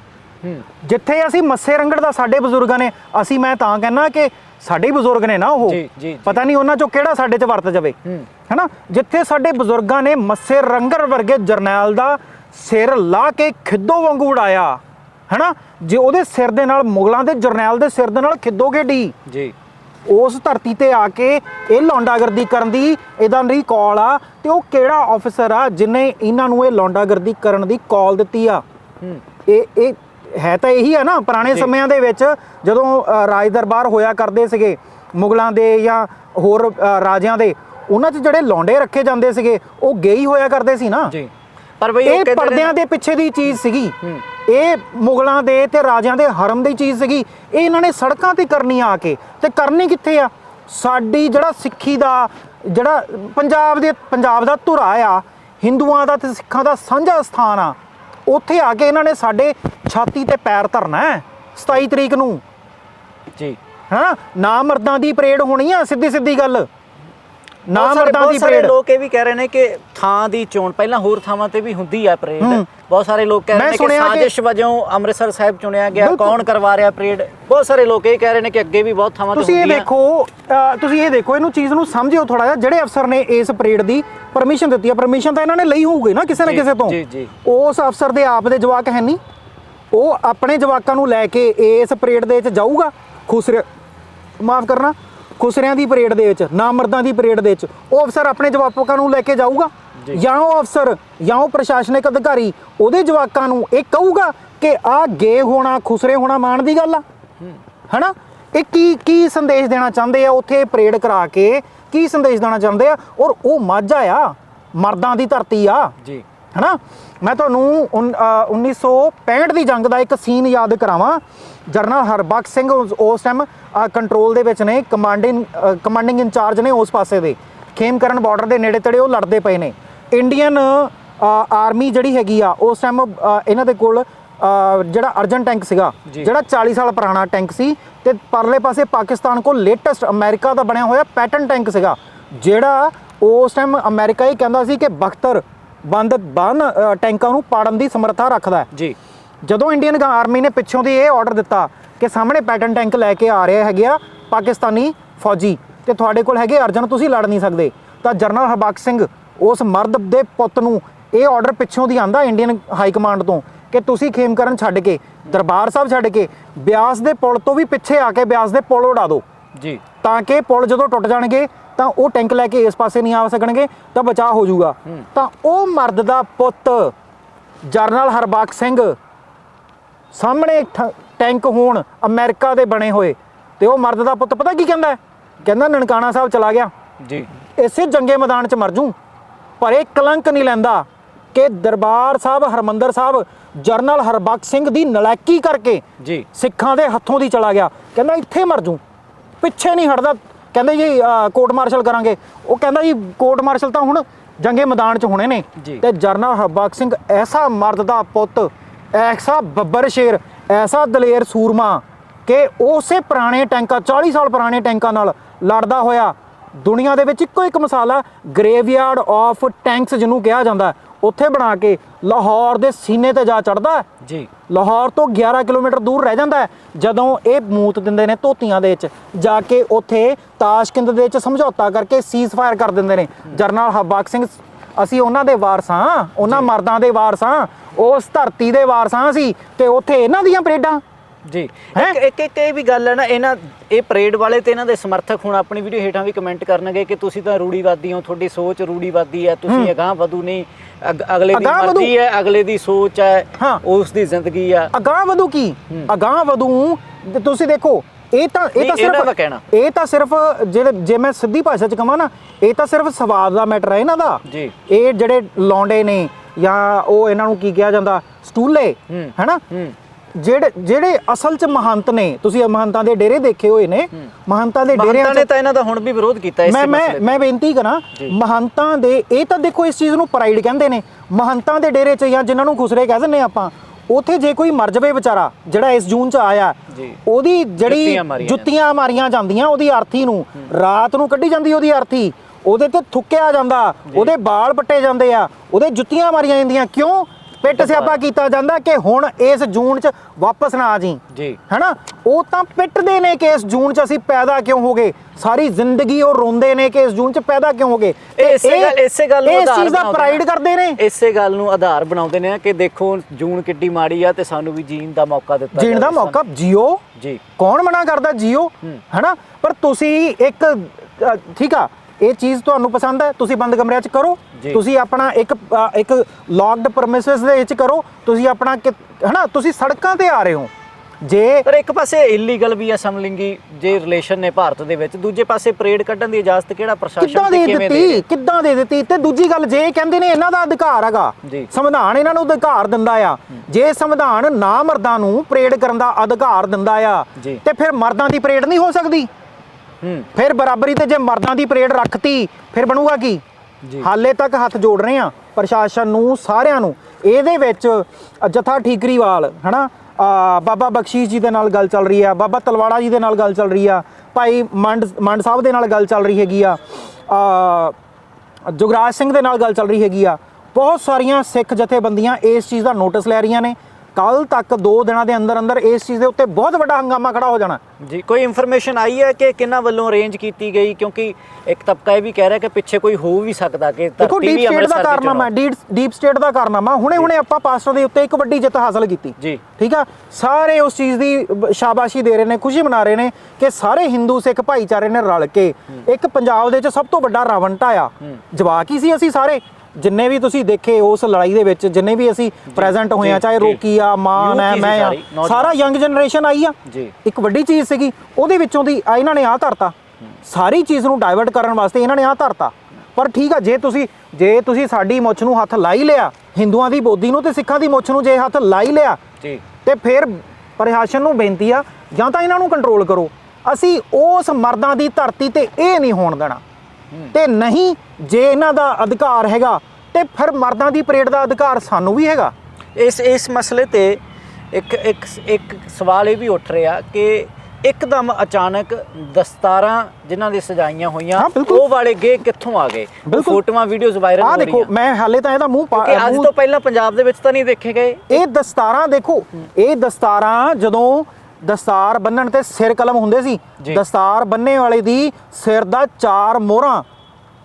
ਜਿੱਥੇ ਅਸੀਂ ਮੱਸੇ ਰੰਗੜ ਦਾ ਸਾਡੇ ਬਜ਼ੁਰਗਾਂ ਨੇ ਅਸੀਂ ਮੈਂ ਤਾਂ ਕਹਿੰਦਾ ਕਿ ਸਾਡੇ ਹੀ ਬਜ਼ੁਰਗ ਨੇ ਨਾ ਉਹ। ਜੀ, ਜੀ, ਜੀ। ਪਤਾ ਨਹੀਂ ਉਹਨਾਂ ਚੋਂ ਕਿਹੜਾ ਸਾਡੇ 'ਚ ਵਰਤ ਜਾਵੇ। ਹੈਨਾ ਜਿੱਥੇ ਸਾਡੇ ਬਜ਼ੁਰਗਾਂ ਨੇ ਮੱਸੇ ਰੰਗੜ ਵਰਗੇ ਜਰਨੈਲ ਦਾ ਸਿਰ ਲਾ ਕੇ ਖਿੱਦੋ ਵਾਂਗੂ ਉਡਾਇਆ। ਹੈਨਾ? ਜੇ ਉਹਦੇ ਸਿਰ ਦੇ ਨਾਲ ਮੁਗਲਾਂ ਦੇ ਜਰਨੈਲ ਦੇ ਸਿਰ ਦੇ ਨਾਲ ਖਿੱਦੋ ਖੇਡੀ। ਜੀ। ਉਸ ਧਰਤੀ ਤੇ ਆ ਕੇ ਇਹ ਲੌਂਡਾਗਰਦੀ ਕਰਨ ਦੀ ਇਹਦਾ ਨਹੀਂ ਕਾਲ ਆ। ਤੇ ਉਹ ਕਿਹੜਾ ਆਫੀਸਰ ਆ ਜਿਨੇ ਇਹਨਾਂ ਨੂੰ ਇਹ ਲੌਂਡਾਗਰਦੀ ਕਰਨ ਦੀ ਕਾਲ ਦਿੱਤੀ ਆ? ਇਹ ਇਹ ਹੈ ਤਾਂ ਇਹੀ ਆ ਨਾ ਪੁਰਾਣੇ ਸਮਿਆਂ ਦੇ ਵਿੱਚ ਜਦੋਂ ਰਾਜ ਦਰਬਾਰ ਹੋਇਆ ਕਰਦੇ ਸੀਗੇ ਮੁਗਲਾਂ ਦੇ ਜਾਂ ਹੋਰ ਰਾਜਿਆਂ ਦੇ ਉਹਨਾਂ 'ਚ ਜਿਹੜੇ ਲੌਂਡੇ ਰੱਖੇ ਜਾਂਦੇ ਸੀਗੇ ਉਹ ਹੀ ਹੋਇਆ ਕਰਦੇ ਸੀ ਨਾ? ਜੀ। ਪਰ ਬਈ ਇਹ ਪਰਦਿਆਂ ਦੇ ਪਿੱਛੇ ਦੀ ਚੀਜ਼ ਸੀਗੀ। ਹੂੰ। ਇਹ ਮੁਗਲਾਂ ਦੇ ਤੇ ਰਾਜਿਆਂ ਦੇ ਹਰਮ ਦੀ ਚੀਜ਼ ਸੀਗੀ। ਇਹ ਇਹਨਾਂ ਨੇ ਸੜਕਾਂ ਤੇ ਕਰਨੀ ਆ ਕੇ। ਤੇ ਕਰਨੀ ਕਿੱਥੇ ਆ? ਸਾਡੀ ਜਿਹੜਾ ਸਿੱਖੀ ਦਾ ਜਿਹੜਾ ਪੰਜਾਬ ਦੇ ਪੰਜਾਬ ਦਾ ਧੁਰਾ ਆ ਹਿੰਦੂਆਂ ਦਾ ਤੇ ਸਿੱਖਾਂ ਦਾ ਸਾਂਝਾ ਸਥਾਨ ਆ। ਉੱਥੇ ਆ ਕੇ ਇਹਨਾਂ ਨੇ ਸਾਡੇ ਛਾਤੀ ਤੇ ਪੈਰ ਧਰਨਾ ਹੈ 27 ਤਰੀਕ ਨੂੰ। ਜੀ। ਹਾਂ? ਨਾ ਮਰਦਾਂ ਦੀ ਪਰੇਡ ਹੋਣੀ ਆ ਸਿੱਧੀ ਸਿੱਧੀ ਗੱਲ। ਨਾ ਮਰਦਾਂ ਦੀ ਪਰੇਡ। ਲੋਕ ਇਹ ਵੀ ਕਹਿ ਰਹੇ ਨੇ ਕਿ ਥਾਂ ਦੀ ਚੋਣ ਪਹਿਲਾਂ ਹੋਰ ਥਾਵਾਂ ਤੇ ਵੀ ਹੁੰਦੀ ਆ ਪਰੇਡ। ਬਹੁਤ ਸਾਰੇ ਲੋਕ ਕਹਿ ਰਹੇ ਨੇ ਕਿ ਸਾਜ਼ਿਸ਼ ਵਜੋਂ ਅੰਮ੍ਰਿਤਸਰ ਸਾਹਿਬ ਚੁਣਿਆ ਗਿਆ। ਕੌਣ ਕਰਵਾ ਰਿਹਾ ਪਰੇਡ? ਬਹੁਤ ਸਾਰੇ ਲੋਕ ਇਹ ਕਹਿ ਰਹੇ ਨੇ ਕਿ ਅੱਗੇ ਵੀ ਬਹੁਤ ਥਾਵਾਂ ਤੇ ਤੁਸੀਂ ਇਹ ਦੇਖੋ ਤੁਸੀਂ ਇਹ ਦੇਖੋ ਇਹਨੂੰ ਚੀਜ਼ ਨੂੰ ਸਮਝਿਓ ਥੋੜਾ ਜਿਹਾ ਜਿਹੜੇ ਅਫਸਰ ਨੇ ਇਸ ਪਰੇਡ ਦੀ ਪਰਮਿਸ਼ਨ ਦਿੱਤੀ ਹੈ ਪਰਮਿਸ਼ਨ ਤਾਂ ਇਹਨਾਂ ਨੇ ਲਈ ਹੋਊਗੀ ਨਾ ਕਿਸੇ ਨਾ ਕਿਸੇ ਤੋਂ। ਉਸ ਅਫਸਰ ਦੇ ਆਪ ਦੇ ਜਵਾਕ ਹੈ ਨਹੀਂ। ਉਹ ਆਪਣੇ ਜਵਾਕਾਂ ਨੂੰ ਲੈ ਕੇ ਇਸ ਪਰੇਡ ਦੇ ਵਿੱਚ ਜਾਊਗਾ। ਖੁਸਰੇ ਮਾਫ ਕਰਨਾ। ਖੁਸਰਿਆਂ ਦੀ ਪਰੇਡ ਦੇ ਵਿੱਚ ਨਾਮਰਦਾਂ ਦੀ ਪਰੇਡ ਦੇ ਵਿੱਚ ਉਹ ਅਫਸਰ ਆਪਣੇ ਜਵਾਕਾਂ ਨੂੰ ਲੈ ਕੇ ਜਾਊਗਾ? ਜੀ। ਜਾਂ ਉਹ ਅਫਸਰ ਜਾਂ ਉਹ ਪ੍ਰਸ਼ਾਸਨਿਕ ਅਧਿਕਾਰੀ ਉਹਦੇ ਜਵਾਕਾਂ ਨੂੰ ਇਹ ਕਹੂਗਾ ਕਿ ਆ ਗੇ ਹੋਣਾ ਖੁਸਰੇ ਹੋਣਾ ਮਾਣ ਦੀ ਗੱਲ ਆ? ਹਨਾ? ਇਹ ਕੀ ਕੀ ਸੰਦੇਸ਼ ਦੇਣਾ ਚਾਹੁੰਦੇ ਆ ਉੱਥੇ ਪਰੇਡ ਕਰਾ ਕੇ? ਕੀ ਸੰਦੇਸ਼ ਦੇਣਾ ਚਾਹੁੰਦੇ ਆ? ਔਰ ਉਹ ਮਾਝਾ ਆ ਮਰਦਾਂ ਦੀ ਧਰਤੀ ਆ। ਜੀ। ਹਨਾ? ਮੈਂ ਤੁਹਾਨੂੰ ਉਨ- ਅ, 1965 ਦੀ ਜੰਗ ਦਾ ਇੱਕ ਸੀਨ ਯਾਦ ਕਰਾਵਾਂ। ਜਰਨਲ ਹਰਬਖਸ਼ ਸਿੰਘ ਉਸ- ਟਾਈਮ ਕੰਟਰੋਲ ਦੇ ਵਿੱਚ ਨੇ ਕਮਾਂਡਿੰਗ ਕਮਾਂਡਿੰਗ ਇੰਚਾਰਜ ਨੇ ਉਸ ਪਾਸੇ ਦੇ। ਖੇਮਕਰਨ ਬਾਰਡਰ ਦੇ ਨੇੜੇ ਤੇੜੇ ਉਹ ਲੜਦੇ ਪਏ ਨੇ। ਇੰਡੀਅਨ ਆਰਮੀ ਜਿਹੜੀ ਹੈਗੀ ਆ ਉਸ ਟਾਈਮ ਇਹਨਾਂ ਦੇ ਕੋਲ ਜਿਹੜਾ ਅਰਜਨ ਟੈਂਕ ਸੀਗਾ। ਜਿਹੜਾ 40 ਸਾਲ ਪੁਰਾਣਾ ਟੈਂਕ ਸੀ ਤੇ ਪਰਲੇ ਪਾਸੇ ਪਾਕਿਸਤਾਨ ਕੋਲ ਲੇਟੈਸਟ ਅਮਰੀਕਾ ਦਾ ਬਣਿਆ ਹੋਇਆ ਪੈਟਰਨ ਟੈਂਕ ਸੀਗਾ ਜਿਹੜਾ ਉਸ ਟਾਈਮ ਅਮਰੀਕਾ ਇਹ ਕਹਿੰਦਾ ਸੀ ਕਿ ਬਖਤਰ ਬੰਦ ਬੰਨ ਟੈਂਕਾਂ ਨੂੰ ਪਾੜਨ ਦੀ ਸਮਰੱਥਾ ਰੱਖਦਾ ਹੈ। ਜੀ। ਜਦੋਂ ਇੰਡੀਅਨ ਆਰਮੀ ਨੇ ਪਿੱਛੋਂ ਦੀ ਇਹ ਆਰਡਰ ਦਿੱਤਾ ਕਿ ਸਾਹਮਣੇ ਪੈਟਰਨ ਟੈਂਕ ਲੈ ਕੇ ਆ ਰਹੇ ਹੈਗੇ ਆ ਪਾਕਿਸਤਾਨੀ ਫੌਜੀ ਤੇ ਤੁਹਾਡੇ ਕੋਲ ਹੈਗੇ ਅਰਜਨ ਤੁਸੀਂ ਲੜ ਨਹੀਂ ਸਕਦੇ। ਤਾਂ ਜਰਨਲ ਹਰਬਖਸ਼ ਸਿੰਘ ਉਸ ਮਰਦ ਦੇ ਪੁੱਤ ਨੂੰ ਇਹ ਆਰਡਰ ਪਿੱਛੋਂ ਦੀ ਆਂਦਾ ਇੰਡੀਅਨ ਹਾਈ ਕਮਾਂਡ ਤੋਂ ਕਿ ਤੁਸੀਂ ਖੇਮਕਰਨ ਛੱਡ ਕੇ ਦਰਬਾਰ ਸਾਹਿਬ ਛੱਡ ਕੇ ਬਿਆਸ ਦੇ ਪੁਲ ਤੋਂ ਵੀ ਪਿੱਛੇ ਆ ਕੇ ਬਿਆਸ ਦੇ ਪੁਲ ਉਡਾ ਦਿਓ। ਜੀ। ਤਾਂ ਕਿ ਪੁਲ ਜਦੋਂ ਟੁੱਟ ਜਾਣਗੇ ਤਾਂ ਉਹ ਟੈਂਕ ਲੈ ਕੇ ਇਸ ਪਾਸੇ ਨਹੀਂ ਆ ਸਕਣਗੇ ਤਾਂ ਬਚਾਅ ਹੋ ਜਾਊਗਾ। ਤਾਂ ਉਹ ਮਰਦ ਦਾ ਪੁੱਤ ਜਰਨਲ ਹਰਬਖਸ਼ ਸਿੰਘ ਸਾਹਮਣੇ ਟੈਂਕ ਹੋਣ ਅਮਰੀਕਾ ਦੇ ਬਣੇ ਹੋਏ ਤੇ ਉਹ ਮਰਦ ਦਾ ਪੁੱਤ ਪਤਾ ਕੀ ਕਹਿੰਦਾ? ਕਹਿੰਦਾ ਨਨਕਾਣਾ ਸਾਹਿਬ ਚਲਾ ਗਿਆ। ਜੀ। ਇਸੇ ਜੰਗੇ ਮੈਦਾਨ 'ਚ ਮਰ ਜੂ। ਪਰ ਇਹ ਕਲੰਕ ਨਹੀਂ ਲੈਂਦਾ ਕਿ ਦਰਬਾਰ ਸਾਹਿਬ ਹਰਮੰਦਰ ਸਾਹਿਬ ਜਰਨਲ ਹਰਬਖਸ਼ ਸਿੰਘ ਦੀ ਨਲਾਇਕੀ ਕਰਕੇ ਜੀ। ਸਿੱਖਾਂ ਦੇ ਹੱਥੋਂ ਦੀ ਚਲਾ ਗਿਆ। ਕਹਿੰਦਾ ਇੱਥੇ ਮਰ ਜੂ। ਪਿੱਛੇ ਨਹੀਂ ਹਟਦਾ। ਕਹਿੰਦੇ ਜੀ ਕੋਰਟ ਮਾਰਸ਼ਲ ਕਰਾਂਗੇ। ਉਹ ਕਹਿੰਦਾ ਜੀ ਕੋਰਟ ਮਾਰਸ਼ਲ ਤਾਂ ਹੁਣ ਜੰਗੇ ਮੈਦਾਨ 'ਚ ਹੋਣੇ ਨੇ। ਤੇ ਜਰਨਲ ਹਰਬਖਸ਼ ਸਿੰਘ ਐਸਾ ਮਰਦ ਦਾ ਪੁੱਤ ਐਸਾ ਬੱਬਰ ਸ਼ੇਰ ਐਸਾ ਦਲੇਰ ਸੂਰਮਾ ਕਿ ਉਸੇ ਪੁਰਾਣੇ ਟੈਂਕਾਂ 40 ਸਾਲ ਪੁਰਾਣੇ ਟੈਂਕਾਂ ਨਾਲ ਲੜਦਾ ਹੋਇਆ। ਦੁਨੀਆ ਦੇ ਵਿੱਚ ਇੱਕੋ ਇੱਕ ਮਿਸਾਲ ਆ ਗ੍ਰੇਵਯਾਰਡ ਆਫ ਟੈਂਕਸ ਜਿਹਨੂੰ ਕਿਹਾ ਜਾਂਦਾ। ਉੱਥੇ ਬਣਾ ਕੇ ਲਾਹੌਰ ਦੇ ਸੀਨੇ ਤੇ ਜਾ ਚੜਦਾ ਜੀ। ਲਾਹੌਰ ਤੋਂ 11 ਕਿਲੋਮੀਟਰ ਦੂਰ ਰਹਿ ਜਾਂਦਾ ਹੈ। ਜਦੋਂ ਇਹ ਮੂਤ ਦਿੰਦੇ ਨੇ ਧੋਤੀਆਂ ਦੇ ਵਿੱਚ ਜਾ ਕੇ ਉੱਥੇ ਤਾਸ਼ਕੰਦ ਦੇ ਵਿੱਚ ਸਮਝੌਤਾ ਕਰਕੇ ਸੀਜ਼ ਫਾਇਰ ਕਰ ਦਿੰਦੇ ਨੇ। ਜਰਨਲ ਹਰਬਖਸ਼ ਸਿੰਘ ਅਸੀਂ ਉਹਨਾਂ ਦੇ ਵਾਰਸ ਹਾਂ ਉਹਨਾਂ ਮਰਦਾਂ ਦੇ ਵਾਰਸ ਹਾਂ ਉਸ ਧਰਤੀ ਦੇ ਵਾਰਸ ਹਾਂ ਅਸੀਂ ਤੇ ਉੱਥੇ ਇਹਨਾਂ ਦੀਆਂ ਪਰੇਡਾਂ ਜੀ? ਇੱਕ ਇੱਕ ਇੱਕ ਇਹ ਵੀ ਗੱਲ ਹੈ ਨਾ ਇਹਨਾਂ ਇਹ ਪਰੇਡ ਵਾਲੇ ਤੇ ਇਹਨਾਂ ਦੇ ਸਮਰਥਕ ਹੁਣ ਆਪਣੀ ਵੀਡੀਓ ਹੇਠਾਂ ਵੀ ਕਮੈਂਟ ਕਰਨਗੇ ਕਿ ਤੁਸੀਂ ਤਾਂ ਰੂੜੀਵਾਦੀ ਹੋ ਤੁਹਾਡੀ ਸੋਚ ਰੂੜੀਵਾਦੀ ਹੈ ਤੁਸੀਂ ਅਗਾਹ ਵਧੂ ਨਹੀਂ ਅਗ- ਅਗਲੇ ਦੀ ਅਗਾਂਹ ਵਧੂ। ਮਰਜ਼ੀ ਹੈ ਅਗਲੇ ਦੀ ਸੋਚ ਹੈ ਹਾਂ। ਉਸ ਦੀ ਜ਼ਿੰਦਗੀ ਆ ਅਗਾਹ ਵਧੂ ਕੀ ਅਗਾਹ ਵਧੂ ਤੇ ਤੁਸੀਂ ਦੇਖੋ ਇਹ ਤਾਂ ਇਹ ਨਹੀਂ, ਤਾਂ ਇਹਨਾਂ ਦਾ ਸਿਰਫ ਕਹਿਣਾ। ਇਹ ਤਾਂ ਸਿਰਫ ਜਿਹੜੇ ਜੇ ਮੈਂ ਸਿੱਧੀ ਭਾਸ਼ਾ ਚ ਕਹਾਂ ਨਾ ਇਹ ਤਾਂ ਸਿਰਫ ਸਵਾਦ ਦਾ ਮੈਟਰ ਹੈ ਇਹਨਾਂ ਦਾ ਜੀ। ਇਹ ਜਿਹੜੇ ਲੌਂਡੇ ਨੇ ਜਾਂ ਉਹ ਇਹਨਾਂ ਨੂੰ ਕੀ ਕਿਹਾ ਜਾਂਦਾ ਸਟੂਲੇ ਹੂੰ। ਹੈਨਾ ਹੂੰ ਜਿਹੜੇ ਜਿਹੜੇ ਅਸਲ ਚ ਮਹੰਤ ਨੇ ਤੁਸੀਂ ਮਹੰਤਾਂ ਦੇ ਡੇਰੇ ਦੇਖੇ ਹੋਏ ਨੇ ਮਹੰਤਾਂ ਦੇ ਮਹੰਤਾਂ ਚ ਨੇ ਤਾਂ ਇਹਨਾਂ ਦਾ ਹੁਣ ਵੀ ਵਿਰੋਧ ਕੀਤਾ ਇਸੇ ਮੈਂ ਮੈਂ। ਮੈਂ ਬੇਨਤੀ ਕਰਾਂ। ਮਹੰਤਾਂ ਦੇ ਇਹ ਤਾਂ ਦੇਖੋ ਇਸ ਚੀਜ਼ ਨੂੰ ਪ੍ਰਾਈਡ ਕਹਿੰਦੇ ਨੇ ਮਹੰਤਾਂ ਦੇ ਡੇਰੇ 'ਚ ਜਾਂ ਜਿਨ੍ਹਾਂ ਨੂੰ ਖੁਸਰੇ ਕਹਿ ਦਿੰਦੇ ਆਪਾਂ ਉਥੇ ਜੇ ਕੋਈ ਮਰ ਜਾਵੇ ਵਿਚਾਰਾ ਜਿਹੜਾ ਇਸ ਜੂਨ 'ਚ ਆਇਆ। ਉਹਦੀ ਜਿਹੜੀ ਜੁੱਤੀਆਂ ਮਾਰੀਆਂ ਜਾਂਦੀਆਂ ਉਹਦੀ ਆਰਥੀ ਨੂੰ ਰਾਤ ਨੂੰ ਕੱਢੀ ਜਾਂਦੀ ਉਹਦੀ ਆਰਥੀ ਉਹਦੇ ਤੇ ਥੁੱਕਿਆ ਜਾਂਦਾ ਉਹਦੇ ਵਾਲ ਪੱਟੇ ਜਾਂਦੇ ਆ ਉਹਦੇ ਜੁੱਤੀਆਂ ਮਾਰੀਆਂ ਜਾਂਦੀਆਂ ਕਿਉਂ ਪਿੱਟ ਸਿਆਪਾ ਕੀਤਾ ਜਾਂਦਾ ਕਿ ਹੁਣ ਇਸ ਜੂਨ 'ਚ ਵਾਪਸ ਨਾ ਆ ਜੀ ਜੀ। ਹੈਨਾ? ਉਹ ਤਾਂ ਪਿੱਟਦੇ ਨੇ ਕਿ ਇਸ ਜੂਨ ਚ ਅਸੀਂ ਪੈਦਾ ਕਿਉਂ ਹੋ ਗਏ? ਸਾਰੀ ਜ਼ਿੰਦਗੀ ਉਹ ਰੋਂਦੇ ਨੇ ਕਿ ਇਸ ਜੂਨ ਚ ਪੈਦਾ ਕਿਉਂ ਹੋ ਗਏ? ਇਸੇ ਗੱਲ ਇਸੇ ਗੱਲ ਨੂੰ ਆਧਾਰ ਦਾ ਪ੍ਰਾਈਡ। ਕਰਦੇ ਨੇ। ਇਸੇ ਗੱਲ ਨੂੰ ਆਧਾਰ ਬਣਾਉਂਦੇ ਨੇ ਕਿ ਦੇਖੋ ਜੂਨ ਕਿੱਡੀ ਮਾੜੀ ਆ ਤੇ ਸਾਨੂੰ ਵੀ ਜੀਣ ਦਾ ਮੌਕਾ ਦਿੱਤਾ ਜੀਣ ਦਾ। ਮੌਕਾ ਜੀਓ। ਜੀ। ਕੌਣ ਮਨਾ ਕਰਦਾ ਜੀਓ? ਹੈਨਾ? ਪਰ ਤੁਸੀਂ ਇੱਕ ਠੀਕ ਆ। ਇਹ ਚੀਜ਼ ਤੁਹਾਨੂੰ ਪਸੰਦ ਹੈ ਤੁਸੀਂ ਬੰਦ ਕਮਰਿਆਂ 'ਚ ਕਰੋ। ਤੁਸੀਂ ਆਪਣਾ ਇੱਕ ਅ, ਇੱਕ ਲੌਕਡ ਪਰਮਿਸਿਸ ਦੇ ਵਿੱਚ ਕਰੋ ਤੁਸੀਂ ਆਪਣਾ ਕਿ- ਹੈਨਾ ਤੁਸੀਂ ਸੜਕਾਂ ਤੇ ਆ ਰਹੇ ਹੋ ਜੇ ਪਰ ਇੱਕ ਪਾਸੇ ਇਲੀਗਲ ਵੀ ਆ ਸਮਲਿੰਗੀ ਜੇ ਰਿਲੇਸ਼ਨ ਨੇ ਭਾਰਤ ਦੇ ਵਿੱਚ ਦੂਜੇ ਪਾਸੇ ਪਰੇਡ ਕੱਢਣ ਦੀ ਇਜਾਜ਼ਤ ਕਿਹੜਾ ਪ੍ਰਸ਼ਾਸਨ ਤੇ ਕਿਵੇਂ ਦੇ ਦਿੱਤੀ ਰਿਹਾ? ਕਿੱਦਾਂ ਦੇ ਦਿੱਤੀ ਤੇ ਦੂਜੀ ਗੱਲ ਜੇ ਕਹਿੰਦੇ ਨੇ ਇਹਨਾਂ ਦਾ ਅਧਿਕਾਰ ਹੈਗਾ ਜੀ। ਸੰਵਿਧਾਨ ਇਹਨਾਂ ਨੂੰ ਅਧਿਕਾਰ ਦਿੰਦਾ ਆ ਜੇ ਸੰਵਿਧਾਨ ਨਾ ਮਰਦਾਂ ਨੂੰ ਪਰੇਡ ਕਰਨ ਦਾ ਅਧਿਕਾਰ ਦਿੰਦਾ ਆ ਜੀ। ਤੇ ਫਿਰ ਮਰਦਾਂ ਦੀ ਪਰੇਡ ਨਹੀਂ ਹੋ ਸਕਦੀ ਹੂੰ। ਫਿਰ ਬਰਾਬਰੀ ਤੇ ਜੇ ਮਰਦਾਂ ਦੀ ਪਰੇਡ ਰੱਖਤੀ ਫਿਰ ਬਣੂਗਾ ਕੀ। ਹਾਲੇ ਤੱਕ ਹੱਥ ਜੋੜ ਰਹੇ ਆ ਪ੍ਰਸ਼ਾਸਨ ਨੂੰ ਸਾਰਿਆਂ ਨੂੰ। ਇਹਦੇ ਵਿੱਚ ਜਥਾ ਠੀਕਰੀਵਾਲ ਹਨਾ? ਬਾਬਾ ਬਖਸ਼ੀਸ਼ ਜੀ ਦੇ ਨਾਲ ਗੱਲ ਚੱਲ ਰਹੀ ਆ ਬਾਬਾ ਤਲਵਾੜਾ ਜੀ ਦੇ ਨਾਲ ਗੱਲ ਚੱਲ ਰਹੀ ਆ ਭਾਈ ਮੰਡ ਮੰਡ ਸਾਹਿਬ ਦੇ ਨਾਲ ਗੱਲ ਚੱਲ ਰਹੀ ਹੈਗੀ ਆ ਜੁਗਰਾਜ ਸਿੰਘ ਦੇ ਨਾਲ ਗੱਲ ਚੱਲ ਰਹੀ ਹੈਗੀ ਆ। ਬਹੁਤ ਸਾਰੀਆਂ ਸਿੱਖ ਜਥੇਬੰਦੀਆਂ ਇਸ ਚੀਜ਼ ਦਾ ਨੋਟਿਸ ਲੈ ਰਹੀਆਂ ਨੇ। ਕੱਲ ਤੱਕ 2 ਦਿਨਾਂ ਦੇ ਅੰਦਰ ਅੰਦਰ ਇਸ ਚੀਜ਼ ਦੇ ਉੱਤੇ ਬਹੁਤ ਵੱਡਾ ਹੰਗਾਮਾ ਖੜਾ ਹੋ ਜਾਣਾ। ਜੀ ਕੋਈ ਇਨਫੋਰਮੇਸ਼ਨ ਆਈ ਹੈ ਕਿ ਕਿਹਨਾਂ ਵੱਲੋਂ ਅਰੇਂਜ ਕੀਤੀ ਗਈ? ਕਿਉਂਕਿ ਇੱਕ ਤਬਕਾ ਇਹ ਵੀ ਕਹਿ ਰਿਹਾ ਕਿ ਪਿੱਛੇ ਕੋਈ ਹੋ ਵੀ ਸਕਦਾ ਕਿ ਧਰਤੀ ਵੀ ਅੰਮ੍ਰਿਤਸਰ ਦੀ ਕਾਰਨਾਮਾ। ਡੀਪ ਸਟੇਟ ਦਾ ਕਾਰਨਾਮਾ ਹੁਣੇ ਹੁਣੇ ਆਪਾਂ ਪਾਸਟਰ ਦੇ ਉੱਤੇ ਇੱਕ ਵੱਡੀ ਜਿੱਤ ਹਾਸਲ ਕੀਤੀ। ਜੀ। ਠੀਕ ਆ? ਸਾਰੇ ਉਸ ਚੀਜ਼ ਦੀ ਸ਼ਾਬਾਸ਼ੀ ਦੇ ਰਹੇ ਨੇ ਖੁਸ਼ੀ ਮਨਾ ਰਹੇ ਨੇ ਕਿ ਸਾਰੇ ਹਿੰਦੂ ਸਿੱਖ ਭਾਈਚਾਰੇ ਨੇ ਰਲ ਕੇ ਇੱਕ ਪੰਜਾਬ ਦੇ ਵਿੱਚ ਸਭ ਤੋਂ ਵੱਡਾ ਰਾਵਣ ਢਾਇਆ ਜਵਾਕ ਹੀ ਸੀ ਅਸੀਂ ਸਾਰੇ। ਜਿੰਨੇ ਵੀ ਤੁਸੀਂ ਦੇਖੇ ਉਸ ਲੜਾਈ ਦੇ ਵਿੱਚ ਜਿੰਨੇ ਵੀ ਅਸੀਂ ਪ੍ਰੈਜ਼ੈਂਟ ਹੋਏ ਆ ਚਾਹੇ। ਰੋਕੀ ਆ ਮਾਨ ਹੈ ਮੈਂ ਆ ਸਾਰੀ, ਯੰਗ ਜਨਰੇਸ਼ਨ ਆਈ ਆ। ਇੱਕ ਵੱਡੀ ਚੀਜ਼ ਸੀਗੀ ਉਹਦੇ ਵਿੱਚੋਂ ਦੀ ਆ ਇਹਨਾਂ ਨੇ ਆ ਧਰਤਾ। ਸਾਰੀ ਚੀਜ਼ ਨੂੰ ਡਾਇਵਰਟ ਕਰਨ ਵਾਸਤੇ ਇਹਨਾਂ ਨੇ ਆ ਧਰਤਾ। ਪਰ ਠੀਕ ਆ ਜੇ ਤੁਸੀਂ ਜੇ ਤੁਸੀਂ ਸਾਡੀ ਮੁੱਛ ਨੂੰ ਹੱਥ ਲਾ ਹੀ ਲਿਆ ਹਿੰਦੂਆਂ ਦੀ ਬੋਦੀ ਨੂੰ ਤੇ ਸਿੱਖਾਂ ਦੀ ਮੁੱਛ ਨੂੰ ਜੇ ਹੱਥ ਲਾ ਹੀ ਲਿਆ ਜੀ। ਤੇ ਫਿਰ ਪ੍ਰਸ਼ਾਸਨ ਨੂੰ ਬੇਨਤੀ ਆ ਜਾਂ ਤਾਂ ਇਹਨਾਂ ਨੂੰ ਕੰਟਰੋਲ ਕਰੋ। ਅਸੀਂ ਉਸ ਮਰਦਾਂ ਦੀ ਧਰਤੀ ਤੇ ਇਹ ਨਹੀਂ ਹੋਣ ਦੇਣਾ। ਤੇ ਨਹੀਂ ਜੇ ਇਹਨਾਂ ਦਾ ਅਧਿਕਾਰ ਹੈਗਾ ਤੇ ਫਿਰ ਮਰਦਾਂ ਦੀ ਪਰੇਡ ਦਾ ਅਧਿਕਾਰ ਸਾਨੂੰ ਵੀ ਹੈਗਾ। ਇਸ ਇਸ ਮਸਲੇ ਤੇ ਇੱਕ ਇੱਕ ਇੱਕ ਸਵਾਲ ਇਹ ਵੀ ਉੱਠ ਰਿਹਾ ਕਿ ਇੱਕਦਮ ਅਚਾਨਕ ਦਸਤਾਰਾਂ ਜਿਨ੍ਹਾਂ ਦੀ ਸਜਾਈਆਂ ਹੋਈਆਂ। ਉਹ ਵਾਲੇ ਗੇ ਕਿੱਥੋਂ ਆ ਗਏ। ਫੋਟੋਆਂ ਵੀਡੀਓਜ਼ ਵਾਇਰਲ ਹੋ ਰਹੀਆਂ। ਦੇਖੋ ਮੈਂ ਹਾਲੇ ਤਾਂ ਇਹਦਾ ਮੂੰਹ ਪਾ- ਕਿ ਅੱਜ ਤੋਂ ਪਹਿਲਾਂ ਪੰਜਾਬ ਦੇ ਵਿੱਚ ਤਾਂ ਨਹੀਂ ਦੇਖੇ ਗਏ। ਇਹ ਦਸਤਾਰਾਂ ਦੇਖੋ ਇਹ ਦਸਤਾਰਾਂ ਜਦੋਂ ਦਸਤਾਰ ਬੰਨਣ ਤੇ ਸਿਰ ਕਲਮ ਹੁੰਦੇ ਸੀ। ਦਸਤਾਰ ਬੰਨੇ ਵਾਲੇ ਦੀ ਸਿਰ ਦਾ ਚਾਰ ਮੋਹਰਾਂ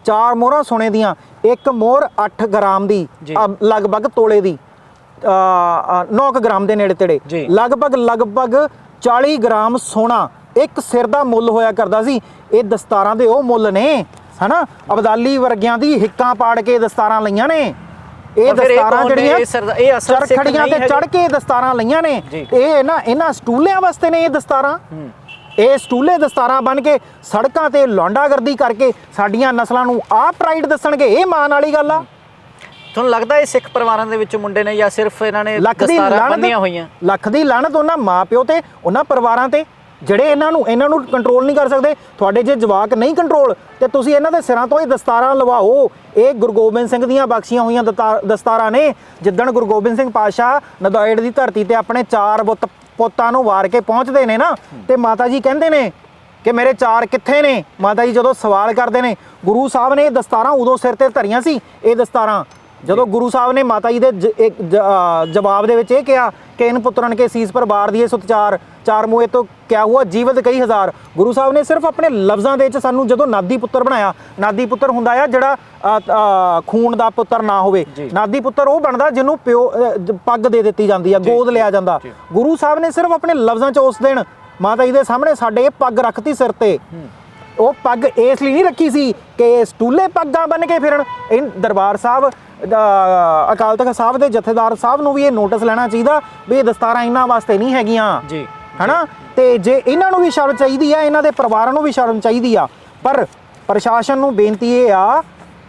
ਚਾਰ ਮੋਹਰਾਂ ਸੋਨੇ ਦੀਆਂ ਇੱਕ ਮੋਹਰ 8 ਗ੍ਰਾਮ ਦੀ ਲਗਭਗ ਤੋਲੇ ਦੀ 9 ਗ੍ਰਾਮ ਦੇ ਨੇੜੇ ਤੇੜੇ। ਲਗਭਗ ਲਗਭਗ 40 ਗ੍ਰਾਮ ਸੋਨਾ ਇੱਕ ਸਿਰ ਦਾ ਮੁੱਲ ਹੋਇਆ ਕਰਦਾ ਸੀ। ਇਹ ਦਸਤਾਰਾਂ ਦੇ ਉਹ ਮੁੱਲ ਨੇ ਹਨਾ? ਅਬਦਾਲੀ ਵਰਗਿਆਂ ਦੀ ਹਿੱਕਾਂ ਪਾੜ ਕੇ ਦਸਤਾਰਾਂ ਲਈਆਂ ਨੇ। ਇਹ ਦਸਤਾਰਾਂ? ਜਿਹੜੀਆਂ ਇਹ ਅਸਲ ਚਰਖੜੀਆਂ ਤੇ। ਚੜ ਕੇ ਦਸਤਾਰਾਂ ਲਈਆਂ ਨੇ। ਇਹ ਨਾ ਇਹਨਾਂ ਸਟੂਲਿਆਂ ਵਾਸਤੇ ਨੇ ਇਹ ਦਸਤਾਰਾਂ ਇਹ ਸਟੂਲੇ ਦਸਤਾਰਾਂ ਬਣ ਕੇ ਸੜਕਾਂ ਤੇ ਲੌਂਡਾਗਰਦੀ ਕਰਕੇ ਸਾਡੀਆਂ ਨਸਲਾਂ ਨੂੰ ਆਹ ਪ੍ਰਾਈਡ ਦੱਸਣਗੇ ਇਹ ਮਾਣ ਵਾਲੀ ਗੱਲ ਆ ਤੁਹਾਨੂੰ ਲੱਗਦਾ ਇਹ ਸਿੱਖ ਪਰਿਵਾਰਾਂ ਦੇ ਵਿੱਚ ਮੁੰਡੇ ਨੇ ਜਾਂ ਸਿਰਫ ਇਹਨਾਂ ਨੇ ਦਸਤਾਰਾਂ ਬੰਨੀਆਂ ਹੋਈਆਂ ਲੱਖ ਦੀ ਲਾਣਤ ਉਹਨਾਂ ਮਾਪਿਓ ਤੇ ਉਹਨਾਂ ਪਰਿਵਾਰਾਂ ਤੇ ਜਿਹੜੇ ਇਹਨਾਂ ਨੂੰ ਇਹਨਾਂ ਨੂੰ ਕੰਟਰੋਲ ਨਹੀਂ ਕਰ ਸਕਦੇ, ਤੁਹਾਡੇ ਜੇ ਜਵਾਕ ਨਹੀਂ ਕੰਟਰੋਲ ਤੇ ਤੁਸੀਂ ਇਹਨਾਂ ਦੇ ਸਿਰਾਂ ਤੋਂ ਇਹ ਦਸਤਾਰਾਂ ਲਵਾਓ। ਇਹ ਗੁਰੂ ਗੋਬਿੰਦ ਸਿੰਘ ਦੀਆਂ ਬਖਸ਼ੀਆਂ ਹੋਈਆਂ ਦਤਾ- ਦਸਤਾਰਾਂ ਨੇ। ਜਿੱਦਣ ਗੁਰੂ ਗੋਬਿੰਦ ਸਿੰਘ ਪਾਤਸ਼ਾਹ ਨਦੌੜ ਦੀ ਧਰਤੀ ਤੇ ਆਪਣੇ ਚਾਰ ਬੁੱਤ ਪੁੱਤਾਂ ਨੂੰ ਵਾਰ ਕੇ ਪਹੁੰਚਦੇ ਨੇ ਨਾ, ਤੇ ਮਾਤਾ ਜੀ ਕਹਿੰਦੇ ਨੇ ਕਿ ਮੇਰੇ ਚਾਰ ਕਿੱਥੇ ਨੇ? ਮਾਤਾ ਜੀ ਜਦੋਂ ਸਵਾਲ ਕਰਦੇ ਨੇ, ਗੁਰੂ ਸਾਹਿਬ ਨੇ ਇਹ ਦਸਤਾਰਾਂ ਉਦੋਂ ਸਿਰ ਤੇ ਧਰੀਆਂ ਸੀ, ਇਹ ਦਸਤਾਰਾਂ ਜਦੋਂ ਗੁਰੂ ਸਾਹਿਬ ਨੇ ਮਾਤਾ ਜੀ ਦੇ ਜ- ਇੱਕ ਜ- ਅ, ਜਵਾਬ ਦੇ ਵਿੱਚ ਇਹ ਕਿਹਾ ਕਿ ਇਨ ਪੁੱਤਰਨ ਕੇ ਸੀਸ ਪਰ ਬਾਰ ਦੀਏ ਸੁਤਚਾਰ ਚਾਰ ਮੂਏ ਤੋਂ ਕਿਆ ਹੁਆ? ਜੀਵਤ ਕਈ ਹਜ਼ਾਰ। ਗੁਰੂ ਸਾਹਿਬ ਨੇ ਸਿਰਫ ਆਪਣੇ ਲਫ਼ਜ਼ਾਂ ਦੇ ਵਿੱਚ ਸਾਨੂੰ ਜਦੋਂ ਨਾਦੀ ਪੁੱਤਰ ਬਣਾਇਆ ਨਾਦੀ ਪੁੱਤਰ ਹੁੰਦਾ ਆ ਜਿਹੜਾ ਅ, ਅ, ਖੂਨ ਦਾ ਪੁੱਤਰ ਨਾ ਹੋਵੇ। ਨਾਦੀ ਪੁੱਤਰ ਉਹ ਬਣਦਾ ਜਿਹਨੂੰ ਪਿਓ ਅ, ਜ- ਪੱਗ ਦੇ ਦਿੱਤੀ ਜਾਂਦੀ ਆ ਗੋਦ ਲਿਆ ਜਾਂਦਾ। ਗੁਰੂ ਸਾਹਿਬ ਨੇ ਸਿਰਫ ਆਪਣੇ ਲਫ਼ਜ਼ਾਂ 'ਚ ਉਸ ਦਿਨ ਮਾਤਾ ਜੀ ਦੇ ਸਾਹਮਣੇ ਸਾਡੇ ਇਹ ਪੱਗ ਰੱਖਤੀ ਸਿਰ ਤੇ। ਉਹ ਪੱਗ ਇਸ ਲਈ ਨਹੀਂ ਰੱਖੀ ਸੀ ਕਿ ਸਟੂਲੇ ਪੱਗਾਂ ਬੰਨ ਕੇ ਫਿਰਨ। ਇਹ ਦਰਬਾਰ ਸਾਹਿਬ ਅਕਾਲ ਤਖਤ ਸਾਹਿਬ ਦੇ ਜਥੇਦਾਰ ਸਾਹਿਬ ਨੂੰ ਵੀ ਇਹ ਨੋਟਿਸ ਲੈਣਾ ਚਾਹੀਦਾ ਵੀ ਇਹ ਦਸਤਾਰਾਂ ਇਹਨਾਂ ਵਾਸਤੇ ਨਹੀਂ ਹੈਗੀਆਂ। ਜੀ ਹਨਾ? ਤੇ ਜੇ ਇਹਨਾਂ ਨੂੰ ਵੀ ਸ਼ਰਮ ਚਾਹੀਦੀ ਆ ਇਹਨਾਂ ਦੇ ਪਰਿਵਾਰਾਂ ਨੂੰ ਵੀ ਸ਼ਰਮ ਚਾਹੀਦੀ ਆ ਪਰ ਪ੍ਰਸ਼ਾਸਨ ਨੂੰ ਬੇਨਤੀ ਇਹ ਆ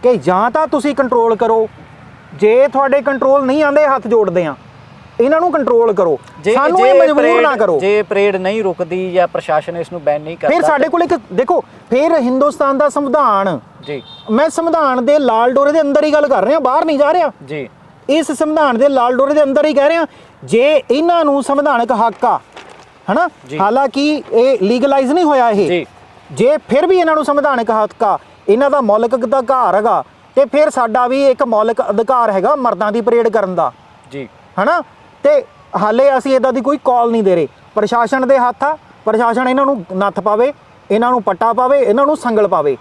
ਕਿ ਜਾਂ ਤਾਂ ਤੁਸੀਂ ਕੰਟਰੋਲ ਕਰੋ। ਜੇ ਤੁਹਾਡੇ ਕੰਟਰੋਲ ਨਹੀਂ ਆਂਦੇ ਹੱਥ ਜੋੜਦੇ ਆ। ਇਹਨਾਂ ਨੂੰ ਕੰਟਰੋਲ ਕਰੋ। ਸਾਨੂੰ ਇਹ ਮਜਬੂਰ ਨਾ ਕਰੋ। ਜੇ ਪਰੇਡ ਨਹੀਂ ਰੁਕਦੀ ਜਾਂ ਪ੍ਰਸ਼ਾਸਨ ਇਸ ਨੂੰ ਬੈਨ ਨਹੀਂ ਕਰਦਾ ਫਿਰ ਸਾਡੇ ਕੋਲ ਇੱਕ ਦੇਖੋ ਫਿਰ ਹਿੰਦੁਸਤਾਨ ਦਾ ਸੰਵਿਧਾਨ। ਜੀ। ਮੈਂ ਸੰਵਿਧਾਨ ਦੇ ਲਾਲ ਡੋਰੇ ਦੇ ਅੰਦਰ ਹੀ ਗੱਲ ਕਰ ਰਿਹਾ ਬਾਹਰ ਨਹੀਂ ਜਾ ਰਿਹਾ। ਜੀ। ਇਸ ਸੰਵਿਧਾਨ ਦੇ ਲਾਲ ਡੋਰੇ ਦੇ ਅੰਦਰ ਹੀ ਕਹਿ ਰਿਹਾ ਜੇ ਇਹਨਾਂ ਨੂੰ ਸੰਵਿਧਾਨਕ ਹੱਕ ਆ ਹਨਾ। ਹਾਲਾਂਕਿ ਇਹ ਲੀਗਲਾਈਜ਼ ਨਹੀਂ ਹੋਇਆ ਇਹ। ਜੀ। ਜੇ ਫਿਰ ਵੀ ਇਹਨਾਂ ਨੂੰ ਸੰਵਿਧਾਨਕ ਹੱਕ ਆ ਇਹਨਾਂ ਦਾ ਮੌਲਿਕ ਅਧਿਕਾਰ ਹੈਗਾ ਤੇ ਫਿਰ ਸਾਡਾ ਵੀ ਇੱਕ ਮੌਲਿਕ ਅਧਿਕਾਰ ਹੈਗਾ ਮਰਦਾਂ ਦੀ ਪਰੇਡ ਕਰਨ ਦਾ। ਜੀ। ਹਨਾ? ਤੇ ਹਾਲੇ ਅਸੀਂ ਇਦਾਂ ਦੀ ਕੋਈ ਕਾਲ ਨਹੀਂ ਦੇ ਰਹੇ। ਪ੍ਰਸ਼ਾਸਨ ਦੇ ਹੱਥ ਆ ਪ੍ਰਸ਼ਾਸਨ ਇਹਨਾਂ ਨੂੰ ਨੱਥ ਪਾਵੇ ਇਹਨਾਂ ਨੂੰ ਪੱਟਾ ਪਾਵੇ ਇਹਨਾਂ ਨੂੰ ਸੰਗਲ ਪਾਵੇ।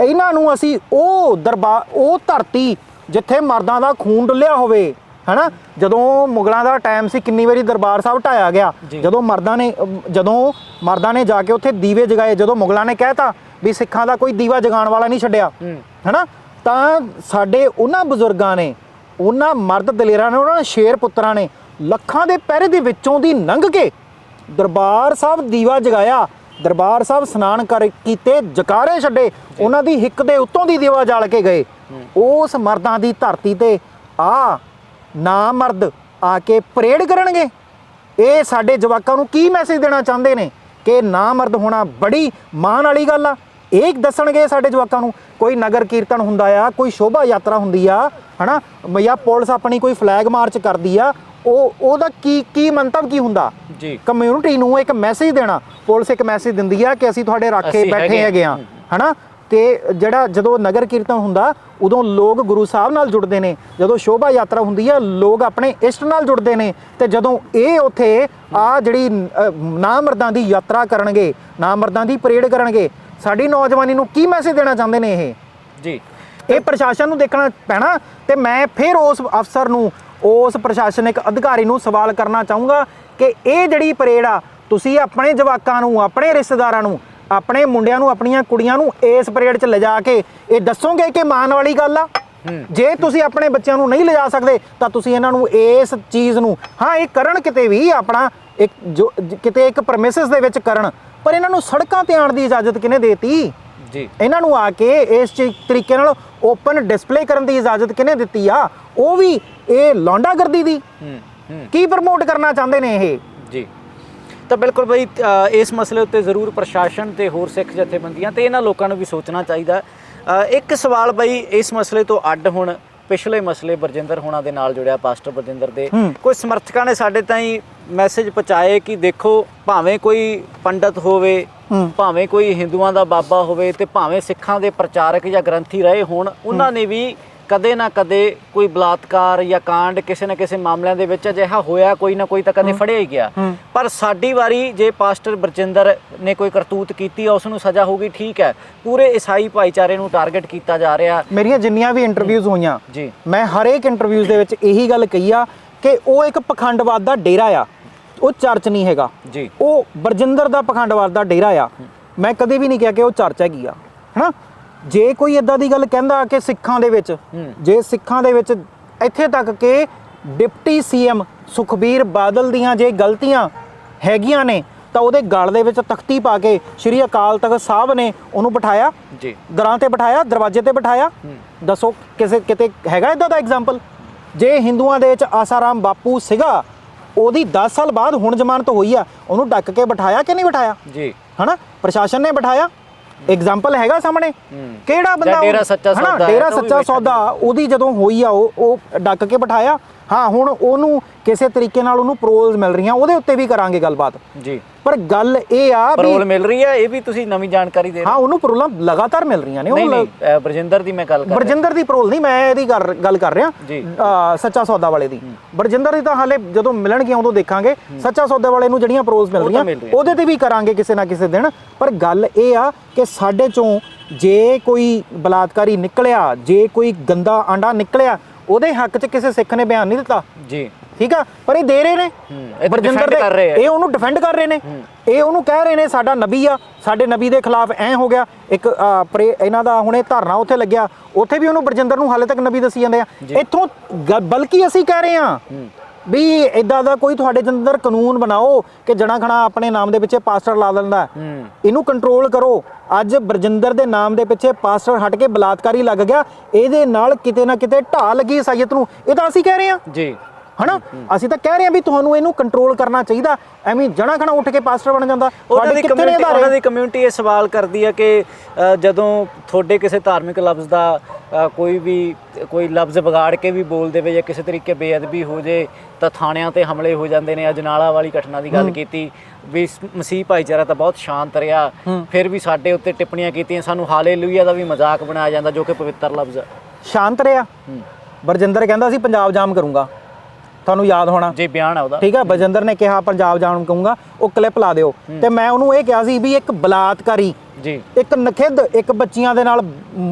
ਇਹਨਾਂ ਨੂੰ ਅਸੀਂ ਉਹ ਦਰਬਾਰ ਉਹ ਧਰਤੀ ਜਿੱਥੇ ਮਰਦਾਂ ਦਾ ਖੂਨ ਡੁੱਲਿਆ ਹੋਵੇ ਹਨਾ? ਜਦੋਂ ਮੁਗਲਾਂ ਦਾ ਟਾਈਮ ਸੀ ਕਿੰਨੀ ਵਾਰੀ ਦਰਬਾਰ ਸਾਹਿਬ ਢਾਇਆ ਗਿਆ। ਜਦੋਂ ਮਰਦਾਂ ਨੇ ਜਦੋਂ ਮਰਦਾਂ ਨੇ ਜਾ ਕੇ ਉੱਥੇ ਦੀਵੇ ਜਗਾਏ ਜਦੋਂ ਮੁਗਲਾਂ ਨੇ ਕਹਿਤਾ ਵੀ ਸਿੱਖਾਂ ਦਾ ਕੋਈ ਦੀਵਾ ਜਗਾਉਣ ਵਾਲਾ ਨਹੀਂ ਛੱਡਿਆ। ਹਨਾ? ਤਾਂ ਸਾਡੇ ਉਹਨਾਂ ਬਜ਼ੁਰਗਾਂ ਨੇ ਉਹਨਾਂ ਮਰਦ ਦਲੇਰਾਂ ਨੇ ਉਹਨਾਂ ਸ਼ੇਰ ਪੁੱਤਰਾਂ ਨੇ ਲੱਖਾਂ ਦੇ ਪਹਿਰੇ ਦੇ ਵਿੱਚੋਂ ਦੀ ਲੰਘ ਕੇ ਦਰਬਾਰ ਸਾਹਿਬ ਦੀਵਾ ਜਗਾਇਆ। ਦਰਬਾਰ ਸਾਹਿਬ ਇਸ਼ਨਾਨ ਕਰ ਕੀਤੇ ਜਕਾਰੇ ਛੱਡੇ ਉਹਨਾਂ ਦੀ ਹਿੱਕ ਦੇ ਉੱਤੋਂ ਦੀ ਦੀਵਾ ਜਲ ਕੇ ਗਏ। ਉਸ ਮਰਦਾਂ ਦੀ ਧਰਤੀ ਤੇ ਆ ਨਾ ਮਰਦ ਆ ਕੇ ਪਰੇਡ ਕਰਨਗੇ। ਇਹ ਸਾਡੇ ਜਵਾਕਾਂ ਨੂੰ ਕੀ ਮੈਸੇਜ ਦੇਣਾ ਚਾਹੁੰਦੇ ਨੇ ਕਿ ਨਾ ਮਰਦ ਹੋਣਾ ਬੜੀ ਮਾਣ ਵਾਲੀ ਗੱਲ ਆ। ਇਹ ਦੱਸਣਗੇ ਸਾਡੇ ਜਵਾਕਾਂ ਨੂੰ ਕੋਈ ਨਗਰ ਕੀਰਤਨ ਹੁੰਦਾ ਆ ਕੋਈ ਸ਼ੋਭਾ ਯਾਤਰਾ ਹੁੰਦੀ ਆ ਹਨਾ? ਜਾਂ ਪੁਲਿਸ ਆਪਣੀ ਕੋਈ ਫਲੈਗ ਮਾਰਚ ਕਰਦੀ ਆ ਉਹ ਉਹਦਾ ਕੀ ਕੀ ਮੰਤਵ ਕੀ ਹੁੰਦਾ? ਜੀ। ਕਮਿਊਨਿਟੀ ਨੂੰ ਇੱਕ ਮੈਸੇਜ ਦੇਣਾ। ਪੁਲਿਸ ਇੱਕ ਮੈਸੇਜ ਦਿੰਦੀ ਆ ਕਿ ਅਸੀਂ ਤੁਹਾਡੇ ਰਾਖੇ ਅਸੀਂ ਬੈਠੇ ਹੈਗੇ ਹੈਗੇ ਆ ਹਨਾ? ਤੇ ਜਿਹੜਾ ਜਦੋਂ ਨਗਰ ਕੀਰਤਨ ਹੁੰਦਾ ਉਦੋਂ ਲੋਕ ਗੁਰੂ ਸਾਹਿਬ ਨਾਲ ਜੁੜਦੇ ਨੇ। ਜਦੋਂ ਸ਼ੋਭਾ ਯਾਤਰਾ ਹੁੰਦੀ ਹੈ ਲੋਕ ਆਪਣੇ ਇਸ਼ਟ ਨਾਲ ਜੁੜਦੇ ਨੇ। ਤੇ ਜਦੋਂ ਇਹ ਉੱਥੇ ਆ ਜਿਹੜੀ ਅ, ਨਾਮਰਦਾਂ ਦੀ ਯਾਤਰਾ ਕਰਨਗੇ ਨਾਮਰਦਾਂ ਦੀ ਪਰੇਡ ਕਰਨਗੇ ਸਾਡੀ ਨੌਜਵਾਨੀ ਨੂੰ ਕੀ ਮੈਸੇਜ ਦੇਣਾ ਚਾਹੁੰਦੇ ਨੇ ਇਹ? ਜੀ। ਇਹ ਪ੍ਰਸ਼ਾਸਨ ਨੂੰ ਦੇਖਣਾ ਪੈਣਾ ਤੇ ਮੈਂ ਫਿਰ ਉਸ ਅਫਸਰ ਨੂੰ ਉਸ ਪ੍ਰਸ਼ਾਸਨਿਕ ਅਧਿਕਾਰੀ ਨੂੰ ਸਵਾਲ ਕਰਨਾ ਚਾਹੂੰਗਾ ਕਿ ਇਹ ਜਿਹੜੀ ਪਰੇਡ ਆ ਤੁਸੀਂ ਆਪਣੇ ਜਵਾਕਾਂ ਨੂੰ ਆਪਣੇ ਰਿਸ਼ਤੇਦਾਰਾਂ ਨੂੰ ਆਪਣੇ ਮੁੰਡਿਆਂ ਨੂੰ ਆਪਣੀਆਂ ਕੁੜੀਆਂ ਨੂੰ ਇਸ ਪਰੇਡ 'ਚ ਲਿਜਾ ਕੇ ਇਹ ਦੱਸੋਗੇ ਕਿ ਮਾਣ ਵਾਲੀ ਗੱਲ ਆ? ਜੇ ਤੁਸੀਂ ਆਪਣੇ ਬੱਚਿਆਂ ਨੂੰ ਨਹੀਂ ਲਿਜਾ ਸਕਦੇ ਤਾਂ ਤੁਸੀਂ ਇਹਨਾਂ ਨੂੰ ਇਸ ਚੀਜ਼ ਨੂੰ ਹਾਂ ਇਹ ਕਰਨ ਕਿਤੇ ਵੀ ਆਪਣਾ ਇੱਕ ਜੋ ਕਿਤੇ ਇੱਕ ਪਰਮਿਸਿਸ ਦੇ ਵਿੱਚ ਕਰਨ ਪਰ ਇਹਨਾਂ ਨੂੰ ਸੜਕਾਂ ਤੇ ਆਉਣ ਦੀ ਇਜਾਜ਼ਤ ਕਿਹਨੇ ਦੇਤੀ? ਜੀ। ਇਹਨਾਂ ਨੂੰ ਆ ਕੇ ਇਸ ਤਰੀਕੇ ਨਾਲ ਓਪਨ ਡਿਸਪਲੇ ਕਰਨ ਦੀ ਇਜਾਜ਼ਤ ਕਿਹਨੇ ਦਿੱਤੀ ਆ? ਉਹ ਵੀ ਇਹ ਲੌਂਡਾਗਰਦੀ ਦੀ। ਕੀ ਪ੍ਰਮੋਟ ਕਰਨਾ ਚਾਹੁੰਦੇ ਨੇ ਇਹ? ਜੀ। ਤਾਂ ਬਿਲਕੁਲ ਬਈ ਇਸ ਮਸਲੇ ਉੱਤੇ ਜ਼ਰੂਰ ਪ੍ਰਸ਼ਾਸਨ ਤੇ ਹੋਰ ਸਿੱਖ ਜਥੇਬੰਦੀਆਂ ਤੇ ਇਹਨਾਂ ਲੋਕਾਂ ਨੂੰ ਵੀ ਸੋਚਣਾ ਚਾਹੀਦਾ। ਇੱਕ ਸਵਾਲ ਬਈ ਇਸ ਮਸਲੇ ਤੋਂ ਅੱਡ ਹੁਣ ਪਿਛਲੇ ਮਸਲੇ ਬਰਜਿੰਦਰ ਹੋਣਾ ਦੇ ਨਾਲ ਜੁੜਿਆ ਪਾਸਟਰ ਬਰਜਿੰਦਰ ਦੇ। ਕੁਝ ਸਮਰਥਕਾਂ ਨੇ ਸਾਡੇ ਤਾਈਂ ਮੈਸੇਜ ਪਹੁੰਚਾਏ ਕਿ ਦੇਖੋ ਭਾਵੇਂ ਕੋਈ ਪੰਡਤ ਹੋਵੇ। ਭਾਵੇਂ ਕੋਈ ਹਿੰਦੂਆਂ ਦਾ ਬਾਬਾ ਹੋਵੇ ਤੇ ਭਾਵੇਂ ਸਿੱਖਾਂ ਦੇ ਪ੍ਰਚਾਰਕ ਜਾਂ ਗ੍ਰੰਥੀ ਰਹੇ ਹੋਣ ਉਹਨਾਂ ਨੇ ਵੀ ਕਦੇ ਨਾ ਕਦੇ ਕੋਈ ਬਲਾਤਕਾਰ ਜਾਂ ਕਾਂਡ ਕਿਸੇ ਨਾ ਕਿਸੇ ਮਾਮਲਿਆਂ ਦੇ ਵਿੱਚ ਅਜਿਹਾ ਹੋਇਆ ਕੋਈ ਨਾ ਕੋਈ ਤਾਂ ਕਦੇ ਫੜਿਆ ਹੀ ਗਿਆ। ਪਰ ਸਾਡੀ ਵਾਰੀ ਜੇ ਪਾਸਟਰ ਬਰਜਿੰਦਰ ਨੇ ਕੋਈ ਕਰਤੂਤ ਕੀਤੀ ਆ ਉਸ ਨੂੰ ਸਜ਼ਾ ਹੋਊਗੀ ਠੀਕ ਹੈ। ਪੂਰੇ ਈਸਾਈ ਭਾਈਚਾਰੇ ਨੂੰ ਟਾਰਗੇਟ ਕੀਤਾ ਜਾ ਰਿਹਾ। ਮੇਰੀਆਂ ਜਿੰਨੀਆਂ ਵੀ ਇੰਟਰਵਿਊਜ਼ ਹੋਈਆਂ ਜੀ। ਮੈਂ ਹਰ ਇੱਕ ਇੰਟਰਵਿਊਜ਼ ਦੇ ਵਿੱਚ ਇਹੀ ਗੱਲ ਕਹੀ ਆ ਕਿ ਉਹ ਇੱਕ ਪਖੰਡਵਾਦ ਦਾ ਡੇਰਾ ਆ। ਉਹ ਚਰਚ ਨਹੀਂ ਹੈਗਾ। ਜੀ। ਉਹ ਬਰਜਿੰਦਰ ਦਾ ਪਖੰਡਵਾਦ ਦਾ ਡੇਰਾ ਆ। ਮੈਂ ਕਦੇ ਵੀ ਨਹੀਂ ਕਿਹਾ ਕਿ ਉਹ ਚਰਚ ਹੈਗੀ ਆ। ਹੈਨਾ? ਜੇ ਕੋਈ ਇਦਾਂ ਦੀ ਗੱਲ ਕਹਿੰਦਾ ਕਿ ਸਿੱਖਾਂ ਦੇ ਵਿੱਚ। ਜੇ ਸਿੱਖਾਂ ਦੇ ਵਿੱਚ ਇੱਥੇ ਤੱਕ ਕਿ ਡਿਪਟੀ ਸੀਐਮ ਸੁਖਬੀਰ ਬਾਦਲ ਦੀਆਂ ਜੇ ਗਲਤੀਆਂ ਹੈਗੀਆਂ ਨੇ ਤਾਂ ਉਹਦੇ ਗਲ ਦੇ ਵਿੱਚ ਤਖਤੀ ਪਾ ਕੇ ਸ੍ਰੀ ਅਕਾਲ ਤਖਤ ਸਾਹਿਬ ਨੇ ਉਹਨੂੰ ਬਿਠਾਇਆ ਜੀ। ਦਰਾਂ ਤੇ ਬਿਠਾਇਆ ਦਰਵਾਜ਼ੇ ਤੇ ਬਿਠਾਇਆ। ਦੱਸੋ ਕਿਸੇ ਕਿਤੇ ਹੈਗਾ ਇਦਾਂ ਦਾ ਐਗਜ਼ਾਮਪਲ ਜੇ ਹਿੰਦੂਆਂ ਦੇ ਵਿੱਚ ਆਸਾਰਾਮ ਬਾਪੂ ਸੀਗਾ ਉਹਦੀ 10 ਸਾਲ ਬਾਅਦ ਹੁਣ ਜ਼ਮਾਨਤ ਹੋਈ ਆ ਉਹਨੂੰ ਡੱਕ ਕੇ ਬਿਠਾਇਆ ਕਿ ਨਹੀਂ ਬਿਠਾਇਆ? ਜੀ। ਹਨਾ? ਪ੍ਰਸ਼ਾਸਨ ਨੇ ਬਿਠਾਇਆ। ਐਗਜ਼ਾਮਪਲ ਹੈਗਾ ਸਾਹਮਣੇ। ਕਿਹੜਾ ਬੰਦਾ ਡੇਰਾ ਸੱਚਾ ਸੌਦਾ ਡੇਰਾ ਸੱਚਾ ਸੌਦਾ ਉਹਦੀ ਜਦੋਂ ਹੋਈ ਆ ਉਹ ਉਹ ਡੱਕ ਕੇ ਬਿਠਾਇਆ ਹਾਂ ਹੁਣ ਉਹਨੂੰ ਕਿਸੇ ਤਰੀਕੇ ਨਾਲ ਉਹਨੂੰ ਪ੍ਰੋਲਸ ਮਿਲ ਰਹੀਆਂ ਉਹਦੇ ਉੱਤੇ ਵੀ ਕਰਾਂਗੇ ਗੱਲਬਾਤ। ਜੀ। ਪਰ ਗੱਲ ਇਹ ਆ ਵੀ ਪਰੋਲ ਮਿਲ ਰਹੀ ਹੈ ਇਹ ਵੀ ਤੁਸੀਂ ਨਵੀਂ ਜਾਣਕਾਰੀ ਦੇ ਰਹੇ ਹਾਂ ਉਹਨੂੰ ਪ੍ਰੋਬਲਮ ਲਗਾਤਾਰ ਮਿਲ ਰਹੀਆਂ ਨੇ ਨਹੀਂ ਉਹ ਬਰਜਿੰਦਰ ਦੀ ਮੈਂ ਗੱਲ ਕਰ ਬਰਜਿੰਦਰ ਦੀ ਪਰੋਲ ਨਹੀਂ ਮੈਂ ਇਹਦੀ ਗੱਲ ਕਰ ਰਿਹਾ। ਸੱਚਾ ਸੌਦਾ ਵਾਲੇ ਦੀ। ਬਰਜਿੰਦਰ ਦੀ ਤਾਂ ਹਾਲੇ ਜਦੋਂ ਮਿਲਣਗੇ ਉਦੋਂ ਦੇਖਾਂਗੇ। ਸੱਚਾ ਸੌਦਾ ਵਾਲੇ ਨੂੰ ਜਿਹੜੀਆਂ ਪਰੋਲਸ ਮਿਲ ਰਹੀਆਂ। ਉਹਦੇ ਤੇ ਵੀ ਕਰਾਂਗੇ ਕਿਸੇ ਨਾ ਕਿਸੇ ਦਿਨ। ਪਰ ਗੱਲ ਇਹ ਆ ਕਿ ਸਾਡੇ ਚੋਂ ਜੇ ਕੋਈ ਬਲਾਤਕਾਰੀ ਨਿਕਲਿਆ ਜੇ ਕੋਈ ਗੰਦਾ ਆਂਡਾ ਨਿਕਲਿਆ ਉਹਦੇ ਹੱਕ 'ਚ ਕਿਸੇ ਸਿੱਖ ਨੇ ਬਿਆਨ ਨਹੀਂ ਦਿੱਤਾ। ਜੀ। ਠੀਕ ਆ? ਪਰ ਇਹ ਦੇ ਰਹੇ ਨੇ। ਰਹੇ ਆ। ਇਹ ਉਹਨੂੰ ਡਿਫੈਂਡ ਕਰ ਰਹੇ ਨੇ। ਇਹ ਉਹਨੂੰ ਕਹਿ ਰਹੇ ਨੇ ਸਾਡਾ ਨਬੀ ਆ ਸਾਡੇ ਨਬੀ ਦੇ ਖਿਲਾਫ ਐ ਹੋ ਗਿਆ। ਇੱਕ ਇਹਨਾਂ ਦਾ ਹੁਣੇ ਧਰਨਾ ਉੱਥੇ ਲੱਗਿਆ। ਉੱਥੇ ਵੀ ਉਹਨੂੰ ਬਰਜਿੰਦਰ ਨੂੰ ਹਾਲੇ ਤੱਕ ਨਬੀ ਦੱਸੀ ਜਾਂਦੇ ਆ। ਇੱਥੋਂ ਬਲਕਿ ਅਸੀਂ ਕਹਿ ਰਹੇ ਆ ਵੀ ਇਦਾਂ ਦਾ ਕੋਈ ਤੁਹਾਡੇ ਦੇ ਅੰਦਰ ਕਾਨੂੰਨ ਬਣਾਓ ਕਿ ਜਣਾ ਖਣਾ ਆਪਣੇ ਨਾਮ ਦੇ ਪਿੱਛੇ ਪਾਸਟਰ ਲਾ ਦਿੰਦਾ ਹੈ। ਹੂੰ ਇਹਨੂੰ ਕੰਟਰੋਲ ਕਰੋ। ਅੱਜ ਬਰਜਿੰਦਰ ਦੇ ਨਾਮ ਦੇ ਪਿੱਛੇ ਪਾਸਟਰ ਹਟ ਕੇ ਬਲਾਤਕਾਰੀ ਲੱਗ ਗਿਆ। ਇਹਦੇ ਨਾਲ ਕਿਤੇ ਨਾ ਕਿਤੇ ਢਾਹ ਲੱਗੀ ਇਸਾਈਅਤ ਨੂੰ। ਇਹ ਤਾਂ ਅਸੀਂ ਕਹਿ ਰਹੇ ਆ ਜੀ। ਹਨਾ? ਅਸੀਂ ਤਾਂ ਕਹਿ ਰਹੇ ਹਾਂ ਵੀ ਤੁਹਾਨੂੰ ਇਹਨੂੰ ਕੰਟਰੋਲ ਕਰਨਾ ਚਾਹੀਦਾ। ਐਵੇਂ ਜਣਾ ਖਣਾ ਉੱਠ ਕੇ ਪਾਸਟਰ ਬਣ ਜਾਂਦਾ। ਉਹਨਾਂ ਦੀ ਕਮਿਊਨਿਟੀ ਉਹਨਾਂ ਦੀ ਕਮਿਊਨਿਟੀ ਇਹ ਸਵਾਲ ਕਰਦੀ ਹੈ ਕਿ ਜਦੋਂ ਤੁਹਾਡੇ ਕਿਸੇ ਧਾਰਮਿਕ ਲਫ਼ਜ਼ ਦਾ ਕੋਈ ਵੀ ਕੋਈ ਲਫ਼ਜ਼ ਵਿਗਾੜ ਕੇ ਵੀ ਬੋਲ ਦੇਵੇ ਜਾਂ ਕਿਸੇ ਤਰੀਕੇ ਬੇਅਦਬੀ ਹੋ ਜੇ ਤਾਂ ਥਾਣਿਆਂ ਤੇ ਹਮਲੇ ਹੋ ਜਾਂਦੇ ਨੇ। ਅਜਨਾਲਾ ਵਾਲੀ ਘਟਨਾ ਦੀ ਗੱਲ ਕੀਤੀ ਵੀ ਮਸੀਹ ਭਾਈਚਾਰਾ ਤਾਂ ਬਹੁਤ ਸ਼ਾਂਤ ਰਿਹਾ। ਫਿਰ ਵੀ ਸਾਡੇ ਉੱਤੇ ਟਿੱਪਣੀਆਂ ਕੀਤੀਆਂ। ਸਾਨੂੰ ਹਾਲੇਲੂਇਆ ਦਾ ਵੀ ਮਜ਼ਾਕ ਬਣਾਇਆ ਜਾਂਦਾ ਜੋ ਕਿ ਪਵਿੱਤਰ ਲਫ਼ਜ਼ ਸ਼ਾਂਤ ਰਿਹਾ। ਬਰਜਿੰਦਰ ਕਹਿੰਦਾ ਸੀ ਪੰਜਾਬ ਜਾਮ ਕਰੂੰਗਾ। ਤੁਹਾਨੂੰ ਯਾਦ ਹੋਣਾ। ਜੇ ਬਿਆਨ ਹੈ ਉਹਦਾ। ਠੀਕ ਆ ਬਰਜਿੰਦਰ ਨੇ ਕਿਹਾ ਪੰਜਾਬ ਜਾਮ ਕਰੂੰਗਾ ਉਹ ਕਲਿੱਪ ਲਾ ਦਿਓ। ਤੇ ਮੈਂ ਉਹਨੂੰ ਇਹ ਕਿਹਾ ਸੀ ਵੀ ਇੱਕ ਬਲਾਤਕਾਰੀ ਜੀ। ਇੱਕ ਨਖਿੱਧ ਇੱਕ ਬੱਚੀਆਂ ਦੇ ਨਾਲ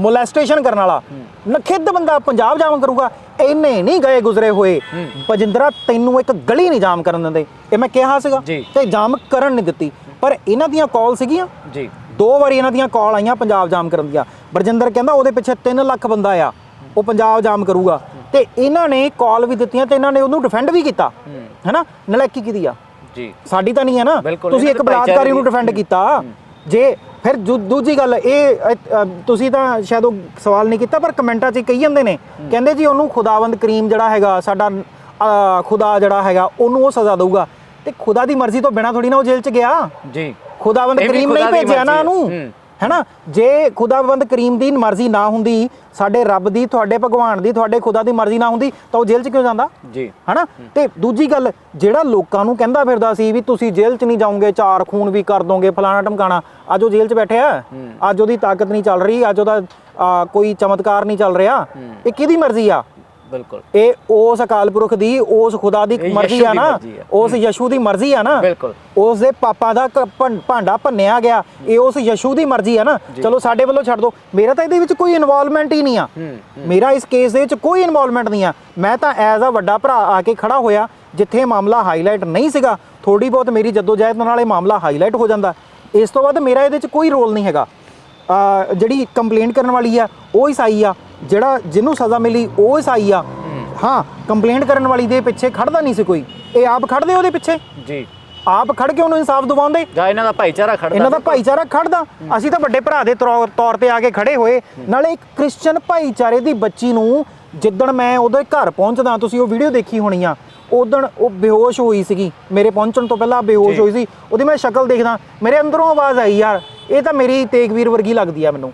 ਮੋਲੈਸਟੇਸ਼ਨ ਕਰਨ ਵਾਲਾ ਨਖਿੱਧ ਬੰਦਾ ਪੰਜਾਬ ਜਾਮ ਕਰੂਗਾ ਇੰਨੇ ਨਹੀਂ ਗਏ ਗੁਜ਼ਰੇ ਹੋਏ। ਬਜਿੰਦਰਾ ਤੈਨੂੰ ਇੱਕ ਗਲੀ ਨਹੀਂ ਜਾਮ ਕਰਨ ਦਿੰਦੇ। ਇਹ ਮੈਂ ਕਿਹਾ ਸੀਗਾ। ਤੇ ਜਾਮ ਕਰਨ ਨਹੀਂ ਦਿੱਤੀ। ਪਰ ਇਹਨਾਂ ਦੀਆਂ ਕਾਲ ਸੀਗੀਆਂ। ਜੀ। ਦੋ ਵਾਰੀ ਇਹਨਾਂ ਦੀਆਂ ਕਾਲ ਆਈਆਂ ਪੰਜਾਬ ਜਾਮ ਕਰਨ ਦੀਆਂ। ਬਰਜਿੰਦਰ ਕਹਿੰਦਾ ਉਹਦੇ ਪਿੱਛੇ 3 ਲੱਖ ਬੰਦਾ ਆ ਉਹ ਪੰਜਾਬ ਜਾਮ ਕਰੂਗਾ। ਤੇ ਇਹਨਾਂ ਨੇ ਕਾਲ ਵੀ ਦਿੱਤੀਆਂ ਤੇ ਇਹਨਾਂ ਨੇ ਉਹਨੂੰ ਡਿਫੈਂਡ ਵੀ ਕੀਤਾ। ਹੈਨਾ? ਨਲਾਇਕੀ ਕਿਹਦੀ ਆ? ਜੀ। ਸਾਡੀ ਤਾਂ ਨਹੀਂ ਹੈ ਨਾ। ਤੁਸੀਂ ਇੱਕ ਬਲਾਤਕਾਰੀ ਨੂੰ ਡਿਫੈਂਡ ਕੀਤਾ। ਜੇ ਫਿਰ ਦੂਜੀ ਗੱਲ ਇਹ ਤੁਸੀਂ ਤਾਂ ਸ਼ਾਇਦ ਉਹ ਸਵਾਲ ਨਹੀਂ ਕੀਤਾ ਪਰ ਕਮੈਂਟਾਂ 'ਚ ਕਹੀ ਜਾਂਦੇ ਨੇ। ਕਹਿੰਦੇ ਜੀ ਉਹਨੂੰ ਖੁਦਾਵੰਦ ਕਰੀਮ ਜਿਹੜਾ ਹੈਗਾ ਸਾਡਾ ਖੁਦਾ ਜਿਹੜਾ ਹੈਗਾ ਉਹਨੂੰ ਉਹ ਸਜ਼ਾ ਦਊਗਾ। ਤੇ ਖੁਦਾ ਦੀ ਮਰਜ਼ੀ ਤੋਂ ਬਿਨਾ ਥੋੜੀ ਨਾ ਉਹ ਜੇਲ੍ਹ 'ਚ ਗਿਆ। ਜੀ। ਖੁਦਾਵੰਦ ਕਰੀਮ ਨਹੀਂ ਭੇਜਿਆ ਨਾ। ਉਹਨੂੰ। ਹੈਨਾ? ਜੇ ਖੁਦਾਵੰਦ ਕਰੀਮ ਦੀ ਮਰਜ਼ੀ ਨਾ ਹੁੰਦੀ ਸਾਡੇ ਰੱਬ ਦੀ ਤੁਹਾਡੇ ਭਗਵਾਨ ਦੀ ਤੁਹਾਡੇ ਖੁਦਾ ਦੀ ਮਰਜ਼ੀ ਨਾ ਹੁੰਦੀ ਤਾਂ ਉਹ ਜੇਲ੍ਹ 'ਚ ਕਿਉਂ ਜਾਂਦਾ? ਜੀ। ਹਨਾ? ਤੇ ਦੂਜੀ ਗੱਲ ਜਿਹੜਾ ਲੋਕਾਂ ਨੂੰ ਕਹਿੰਦਾ ਫਿਰਦਾ ਸੀ ਵੀ ਤੁਸੀਂ ਜੇਲ੍ਹ 'ਚ ਨਹੀਂ ਜਾਓਗੇ ਚਾਰ ਖੂਨ ਵੀ ਕਰ ਦੋਗੇ ਫਲਾਣਾ ਟਮਕਾਣਾ ਅੱਜ ਉਹ ਜੇਲ੍ਹ 'ਚ ਬੈਠਿਆ। ਅੱਜ ਉਹਦੀ ਤਾਕਤ ਨਹੀਂ ਚੱਲ ਰਹੀ ਅੱਜ ਉਹਦਾ ਕੋਈ ਚਮਤਕਾਰ ਨਹੀਂ ਚੱਲ ਰਿਹਾ। ਇਹ ਕਿਹਦੀ ਮਰਜ਼ੀ ਆ? ਬਿਲਕੁਲ। ਇਹ ਉਸ ਅਕਾਲ ਪੁਰਖ ਦੀ ਉਸ ਖੁਦਾ ਦੀ ਮਰਜ਼ੀ ਆ ਦੀ ਨਾ? ਆ। ਉਸ ਯਸ਼ੂ ਦੀ ਮਰਜ਼ੀ ਆ ਨਾ? ਬਿਲਕੁਲ। ਉਸ ਦੇ ਪਾਪਾ ਦਾ ਭਾਂਡਾ ਭੰਨਿਆ ਗਿਆ। ਇਹ ਉਸ ਯਸ਼ੂ ਦੀ ਮਰਜ਼ੀ ਆ ਨਾ? ਚਲੋ ਸਾਡੇ ਵੱਲੋਂ ਛੱਡ ਦਿਓ ਮੇਰਾ ਤਾਂ ਇਹਦੇ ਵਿੱਚ ਕੋਈ ਇਨਵੋਲਵਮੈਂਟ ਹੀ ਨਹੀਂ ਆ। ਮੇਰਾ ਇਸ ਕੇਸ ਦੇ ਵਿੱਚ ਕੋਈ ਇਨਵੋਲਵਮੈਂਟ ਨਹੀਂ ਆ। ਮੈਂ ਤਾਂ ਐਜ਼ ਅ ਵੱਡਾ ਭਰਾ ਆ ਕੇ ਖੜਾ ਹੋਇਆ ਜਿੱਥੇ ਇਹ ਮਾਮਲਾ ਹਾਈਲਾਈਟ ਨਹੀਂ ਸੀਗਾ। ਥੋੜੀ ਬਹੁਤ ਮੇਰੀ ਜਦੋਜਹਿਦ ਨਾਲ ਇਹ ਮਾਮਲਾ ਹਾਈਲਾਈਟ ਹੋ ਜਾਂਦਾ। ਇਸ ਤੋਂ ਬਾਅਦ ਮੇਰਾ ਇਹਦੇ ਵਿੱਚ ਕੋਈ ਰੋਲ ਨਹੀਂ ਹੈਗਾ। ਆ ਜਿਹੜੀ ਕੰਪਲੇਂਟ ਕਰਨ ਵਾਲੀ ਆ ਉਹ ਈਸਾਈ ਆ। ਜਿਹੜਾ ਜਿਹਨੂੰ ਸਜ਼ਾ ਮਿਲੀ ਉਹ ਈਸਾਈ ਆ। ਹਾਂ। ਕੰਪਲੇਂਟ ਕਰਨ ਵਾਲੀ ਦੇ ਪਿੱਛੇ ਖੜਦਾ ਨਹੀਂ ਸੀ ਕੋਈ। ਇਹ ਆਪ ਖੜਦੇ ਉਹਦੇ ਪਿੱਛੇ? ਜੀ। ਆਪ ਖੜ ਕੇ ਉਹਨੂੰ ਇਨਸਾਫ ਦਿਵਾਉਂਦੇ? ਜਾਂ ਇਹਨਾਂ ਦਾ ਭਾਈਚਾਰਾ ਖੜਦਾ ਇਹਨਾਂ ਦਾ ਭਾਈਚਾਰਾ ਖੜਦਾ। ਅਸੀਂ ਤਾਂ ਵੱਡੇ ਭਰਾ ਦੇ ਤੌਰ ਤੇ ਆ ਕੇ ਖੜੇ ਹੋਏ। ਨਾਲੇ ਇੱਕ ਕ੍ਰਿਸਚੀਅਨ ਭਾਈਚਾਰੇ ਦੀ ਬੱਚੀ ਨੂੰ ਜਿੱਦਣ ਮੈਂ ਉਹਦੇ ਘਰ ਪਹੁੰਚਦਾ ਤੁਸੀਂ ਉਹ ਵੀਡੀਓ ਦੇਖੀ ਹੋਣੀ ਆ। ਉਦਣ ਉਹ ਬੇਹੋਸ਼ ਹੋਈ ਸੀਗੀ। ਮੇਰੇ ਪਹੁੰਚਣ ਤੋਂ ਪਹਿਲਾਂ ਬੇਹੋਸ਼। ਹੋਈ ਸੀ। ਉਹਦੀ ਮੈਂ ਸ਼ਕਲ ਦੇਖਦਾ। ਮੇਰੇ ਅੰਦਰੋਂ ਆਵਾਜ਼ ਆਈ ਯਾਰ ਇਹ ਤਾਂ ਮੇਰੀ ਤੇਗਵੀਰ ਵਰਗੀ ਲੱਗਦੀ ਆ ਮੈਨੂੰ।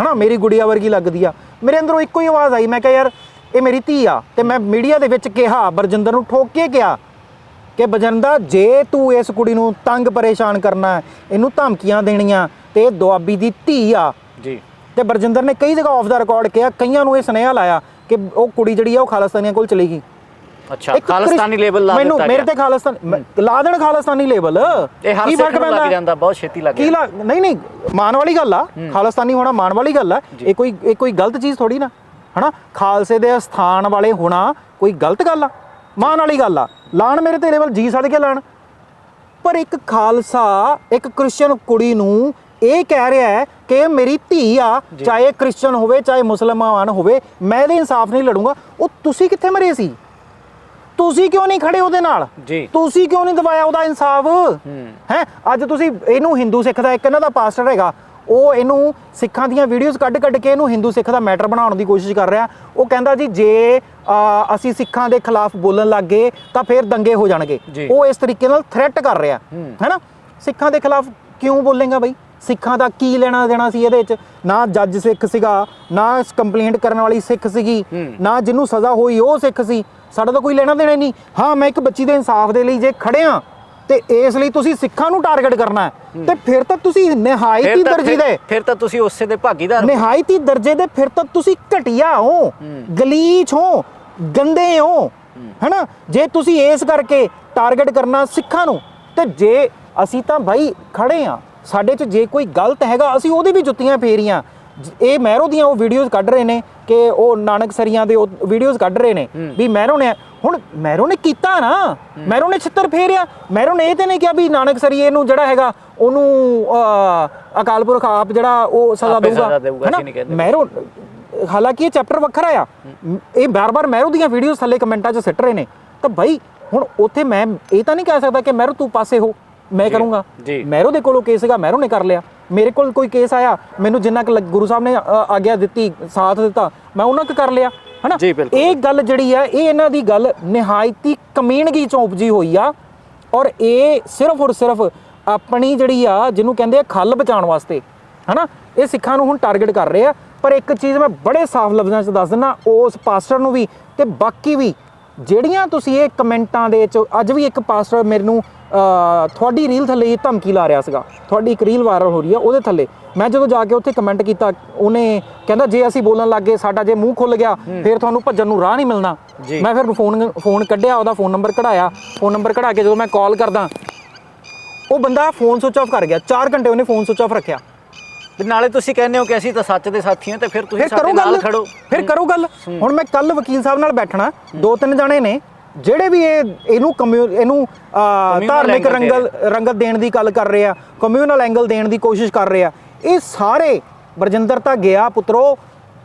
ਹਨਾ? ਮੇਰੀ ਗੁੜੀਆ ਵਰਗੀ ਲੱਗਦੀ ਆ। ਮੇਰੇ ਅੰਦਰੋਂ ਇੱਕੋ ਹੀ ਆਵਾਜ਼ ਆਈ। ਮੈਂ ਕਿਹਾ ਯਾਰ ਇਹ ਮੇਰੀ ਧੀ ਆ। ਤੇ ਮੈਂ ਮੀਡੀਆ ਦੇ ਵਿੱਚ ਕਿਹਾ ਬਰਜਿੰਦਰ ਨੂੰ ਠੋਕ ਕੇ ਕਿਹਾ ਕਿ ਬਜੰਦਾ ਜੇ ਤੂੰ ਇਸ ਕੁੜੀ ਨੂੰ ਤੰਗ ਪਰੇਸ਼ਾਨ ਕਰਨਾ ਇਹਨੂੰ ਧਮਕੀਆਂ ਦੇਣੀਆਂ ਤੇ ਇਹ ਦੁਆਬੀ ਦੀ ਧੀ ਆ। ਜੀ। ਤੇ ਬਰਜਿੰਦਰ ਨੇ ਕਈ ਜਗ੍ਹਾ ਆਫ ਦਾ ਰਿਕਾਰਡ ਕਿਹਾ। ਕਈਆਂ ਨੂੰ ਇਹ ਸੁਨੇਹਾ ਲਾਇਆ ਕਿ ਉਹ ਕੁੜੀ ਜਿਹੜੀ ਆ ਉਹ ਖਾਲਿਸਤਾਨੀਆਂ ਕੋਲ ਚਲੀ ਗਈ। ਅੱਛਾ ਖਾਲਿਸਤਾਨੀ ਲੇਬਲ ਲਾ ਮੈਨੂੰ ਦਿੱਤਾ ਮੇਰੇ ਗਿਆ। ਤੇ ਖਾਲਿਸਤਾਨ ਲਾ ਦੇਣ ਖਾਲਿਸਤਾਨੀ ਲੇਬਲ ਇਹ ਹਰ ਸਿੱਖ ਨੂੰ ਲੱਗ? ਜਾਂਦਾ ਬਹੁਤ ਛੇਤੀ ਲੱਗ ਕੀ ਲਾ ਨਹੀਂ ਨਹੀਂ ਮਾਨ ਵਾਲੀ ਗੱਲ ਆ। ਖਾਲਿਸਤਾਨੀ ਹੋਣਾ ਮਾਨ ਵਾਲੀ ਗੱਲ ਆ। ਇਹ ਕੋਈ ਇਹ ਕੋਈ ਗਲਤ ਚੀਜ਼ ਥੋੜੀ ਨਾ। ਹਨਾ? ਖਾਲਸੇ ਦੇ ਸਥਾਨ ਵਾਲੇ ਹੋਣਾ ਕੋਈ ਗਲਤ ਗੱਲ ਆ। ਮਾਨ ਵਾਲੀ ਗੱਲ ਆ। ਲਾਣ ਮੇਰੇ ਤੇ ਲੈਵਲ ਜੀ ਸੜ ਕੇ ਲਾਣ। ਪਰ ਇੱਕ ਖਾਲਸਾ ਇੱਕ ਕ੍ਰਿਸਚੀਅਨ ਕੁੜੀ ਨੂੰ ਇਹ ਕਹਿ ਰਿਹਾ ਹੈ ਕਿ ਮੇਰੀ ਧੀ ਆ ਚਾਹੇ ਕ੍ਰਿਸਚੀਅਨ ਹੋਵੇ ਚਾਹੇ ਮੁਸਲਮਾਨ ਹੋਵੇ ਮੈਂ ਇਹਦੇ ਇਨਸਾਫ ਨਹੀਂ ਲੜੂੰਗਾ। ਉਹ ਤੁਸੀਂ ਕਿੱਥੇ ਮਰੇ ਸੀ? ਤੁਸੀਂ ਕਿਉਂ ਨਹੀਂ ਖੜੇ ਉਹਦੇ ਨਾਲ? ਜੀ। ਤੁਸੀਂ ਕਿਉਂ ਨਹੀਂ ਦਵਾਇਆ ਉਹਦਾ ਇਨਸਾਫ? ਹੈ। ਅੱਜ ਤੁਸੀਂ ਇਹਨੂੰ ਹਿੰਦੂ ਸਿੱਖ ਦਾ ਇੱਕ ਇਹਨਾਂ ਦਾ ਪਾਸਟਰ ਹੈਗਾ ਉਹ ਇਹਨੂੰ ਸਿੱਖਾਂ ਦੀਆਂ ਵੀਡੀਓਜ਼ ਕੱਢ ਕੱਢ ਕੇ ਇਹਨੂੰ ਹਿੰਦੂ ਸਿੱਖ ਦਾ ਮੈਟਰ ਬਣਾਉਣ ਦੀ ਕੋਸ਼ਿਸ਼ ਕਰ ਰਿਹਾ। ਉਹ ਕਹਿੰਦਾ ਜੀ ਜੇ ਅ, ਅਸੀਂ ਸਿੱਖਾਂ ਦੇ ਖਿਲਾਫ ਬੋਲਣ ਲੱਗ ਗਏ ਤਾਂ ਫਿਰ ਦੰਗੇ ਹੋ ਜਾਣਗੇ। ਜੀ। ਉਹ ਇਸ ਤਰੀਕੇ ਨਾਲ ਥ੍ਰੈਟ ਕਰ ਰਿਹਾ। ਹੈਨਾ? ਸਿੱਖਾਂ ਦੇ ਖਿਲਾਫ ਕਿਉਂ ਬੋਲੇਗਾ ਬਈ? ਸਿੱਖਾਂ ਦਾ ਕੀ ਲੈਣਾ ਦੇਣਾ ਸੀ ਇਹਦੇ ਵਿੱਚ? ਨਾ ਜੱਜ ਸਿੱਖ ਸੀਗਾ ਨਾ ਕੰਪਲੇਂਟ ਕਰਨ ਵਾਲੀ ਸਿੱਖ ਸੀਗੀ ਨਾ ਜਿਹਨੂੰ ਸਜ਼ਾ ਹੋਈ ਉਹ ਸਿੱਖ ਸੀ। ਸਾਡਾ ਤਾਂ ਕੋਈ ਲੈਣਾ ਦੇਣਾ ਨਹੀਂ। ਹਾਂ ਮੈਂ ਇੱਕ ਬੱਚੀ ਦੇ ਇਨਸਾਫ ਦੇ ਲਈ ਜੇ ਖੜਿਆ ਤੇ ਇਸ ਲਈ ਤੁਸੀਂ ਸਿੱਖਾਂ ਨੂੰ ਟਾਰਗੇਟ ਕਰਨਾ ਹੈ। ਤੇ ਫਿਰ ਤਾਂ ਤੁਸੀਂ ਨਿਹਾਇਤੀ ਦਰਜੇ ਦੇ ਫਿਰ- ਤਾਂ ਤੁਸੀਂ ਉਸੇ ਦੇ ਭਾਗੀਦਾਰ। ਨਿਹਾਇਤੀ ਦਰਜੇ ਦੇ ਫਿਰ ਤਾਂ ਤੁਸੀਂ ਘਟੀਆ ਹੋ। ਗਲੀਚ ਹੋ। ਗੰਦੇ ਹੋ। ਹੈਨਾ? ਜੇ ਤੁਸੀਂ ਇਸ ਕਰਕੇ ਟਾਰਗੇਟ ਕਰਨਾ ਸਿੱਖਾਂ ਨੂੰ ਤੇ ਜੇ ਅਸੀਂ ਤਾਂ ਭਾਈ ਖੜੇ ਆ ਸਾਡੇ 'ਚ ਜੇ ਕੋਈ ਗਲਤ ਹੈਗਾ ਅਸੀਂ ਉਹਦੇ ਵੀ ਜੁੱਤੀਆਂ ਫੇਰੀਆਂ ਇਹ ਮਹਿਰੋ ਦੀਆਂ ਉਹ ਵੀਡੀਓਜ਼ ਕੱਢ ਰਹੇ ਨੇ ਕਿ ਉਹ ਨਾਨਕ ਸਰੀਆਂ ਦੇ ਉਹ ਵੀਡੀਓਜ਼ ਕੱਢ ਰਹੇ ਨੇ ਵੀ ਮਹਿਰੋ ਨੇ ਹੁਣ ਮਹਿਰੋ ਨੇ ਕੀਤਾ ਨਾ। ਮਹਿਰੋ ਨੇ ਛਿੱਤਰ ਫੇਰਿਆ ਮਹਿਰੋ ਨੇ ਇਹ ਤੇ ਨਹੀਂ ਕਿਹਾ ਵੀ ਨਾਨਕ ਸਰੀਏ ਨੂੰ ਜਿਹੜਾ ਹੈਗਾ ਉਹਨੂੰ ਅਕਾਲ ਪੁਰਖ ਆਪ ਜਿਹੜਾ ਉਹ ਸਜ਼ਾ ਦੇਊਗਾ। ਹੈਨਾ? ਮਹਿਰੋ ਹਾਲਾਂਕਿ ਇਹ ਚੈਪਟਰ ਵੱਖਰਾ ਆ। ਇਹ ਬਾਰ-ਬਾਰ ਮਹਿਰੋ ਦੀਆਂ ਵੀਡੀਓਜ਼ ਥੱਲੇ ਕਮੈਂਟਾਂ 'ਚ ਸਿੱਟ ਰਹੇ ਨੇ। ਤਾਂ ਭਾਈ ਹੁਣ ਉੱਥੇ ਮੈਂ ਇਹ ਤਾਂ ਨਹੀਂ ਕਹਿ ਸਕਦਾ ਕਿ ਮਹਿਰੋ ਤੂੰ ਪਾਸੇ ਹੋ। ਮੈਂ ਕਰੂੰਗਾ। ਜੀ। ਮਹਿਰੋ ਦੇ ਕੋਲੋਂ ਕੇਸ ਹੈਗਾ ਮਹਿਰੋ ਨੇ ਕਰ ਲਿਆ। ਮੇਰੇ ਕੋਲ ਕੋਈ ਕੇਸ ਆਇਆ ਮੈਨੂੰ ਜਿੰਨਾ ਕੁ ਗੁਰੂ ਸਾਹਿਬ ਨੇ ਆਗਿਆ ਦਿੱਤੀ ਸਾਥ ਦਿੱਤਾ ਮੈਂ ਉਹਨਾਂ ਕੁ ਕਰ ਲਿਆ ਹਨਾ। ਇਹ ਗੱਲ ਜਿਹੜੀ ਆ ਇਹ ਇਹਨਾਂ ਦੀ ਗੱਲ ਨਿਹਾਇਤੀ ਕਮੀਣਗੀ ਚੋਂ ਉਪਜੀ ਹੋਈ ਆ ਔਰ ਇਹ ਸਿਰਫ ਔਰ ਸਿਰਫ ਆਪਣੀ ਜਿਹੜੀ ਆ ਜਿਹਨੂੰ ਕਹਿੰਦੇ ਆ ਖੱਲ ਬਚਾਉਣ ਵਾਸਤੇ ਹਨਾ? ਇਹ ਸਿੱਖਾਂ ਨੂੰ ਹੁਣ ਟਾਰਗੇਟ ਕਰ ਰਹੇ ਆ ਪਰ ਇੱਕ ਚੀਜ਼ ਮੈਂ ਬੜੇ ਸਾਫ਼ ਲਫ਼ਜ਼ਾਂ 'ਚ ਦੱਸ ਦਿੰਦਾ ਉਸ ਪਾਸਟਰ ਨੂੰ ਵੀ ਤੇ ਬਾਕੀ ਵੀ ਜਿਹੜੀਆਂ ਤੁਸੀਂ ਇਹ ਕਮੈਂਟਾਂ ਦੇ ਵਿੱਚ ਅੱਜ ਵੀ ਇੱਕ ਪਾਸਟਰ ਮੈਨੂੰ ਅਹ, ਤੁਹਾਡੀ ਰੀਲ ਥੱਲੇ ਹੀ ਧਮਕੀ ਲਾ ਰਿਹਾ ਸੀਗਾ। ਤੁਹਾਡੀ ਇੱਕ ਰੀਲ ਵਾਇਰਲ ਹੋ ਰਹੀ ਆ ਉਹਦੇ ਥੱਲੇ। ਮੈਂ ਜਦੋਂ ਜਾ ਕੇ ਉੱਥੇ ਕਮੈਂਟ ਕੀਤਾ ਉਹਨੇ ਕਹਿੰਦਾ ਜੇ ਅਸੀਂ ਬੋਲਣ ਲੱਗ ਗਏ ਸਾਡਾ ਜੇ ਮੂੰਹ ਖੁੱਲ ਗਿਆ ਫਿਰ ਤੁਹਾਨੂੰ ਭੱਜਣ ਨੂੰ ਰਾਹ ਨਹੀਂ ਮਿਲਣਾ। ਮੈਂ ਫਿਰ ਫੋਨ ਫੋਨ ਕੱਢਿਆ ਉਹਦਾ ਫੋਨ ਨੰਬਰ ਕਢਾਇਆ। ਫੋਨ ਨੰਬਰ ਕਢਾ ਕੇ ਜਦੋਂ ਮੈਂ ਕਾਲ ਕਰਦਾ ਉਹ ਬੰਦਾ ਫੋਨ ਸੁਚ ਆਫ ਕਰ ਗਿਆ। 4 ਘੰਟੇ ਉਹਨੇ ਫੋਨ ਸੁਚ ਆਫ ਰੱਖਿਆ। ਵੀ ਨਾਲੇ ਤੁਸੀਂ ਕਹਿੰਦੇ ਹੋ ਕਿ ਅਸੀਂ ਤਾਂ ਸੱਚ ਦੇ ਸਾਥੀ ਹਾਂ ਤੇ ਫਿਰ ਤੁਸੀਂ ਫਿਰ ਸਾਡੇ ਕਰੋ ਨਾਲ ਗੱਲ ਖੜੋ। ਫਿਰ ਕਰੋ ਗੱਲ। ਹੁਣ ਮੈਂ ਕੱਲ ਵਕੀਲ ਸਾਹਿਬ ਨਾਲ ਬੈਠਣਾ ਦੋ ਤਿੰਨ ਜਣੇ ਨੇ ਜਿਹੜੇ ਵੀ ਇਹ ਇਹਨੂੰ ਕਮਿਊ ਇਹਨੂੰ ਅਹ, ਧਾਰਮਿਕ angle ਦੇ ਰੰਗਲ ਰੰਗਤ ਦੇਣ ਦੀ ਗੱਲ ਕਰ ਰਹੇ ਆ ਕਮਿਊਨਲ ਐਂਗਲ ਦੇਣ ਦੀ ਕੋਸ਼ਿਸ਼ ਕਰ ਰਹੇ ਆ ਇਹ ਸਾਰੇ ਬਰਜਿੰਦਰ ਤਾਂ ਗਿਆ ਪੁੱਤਰੋ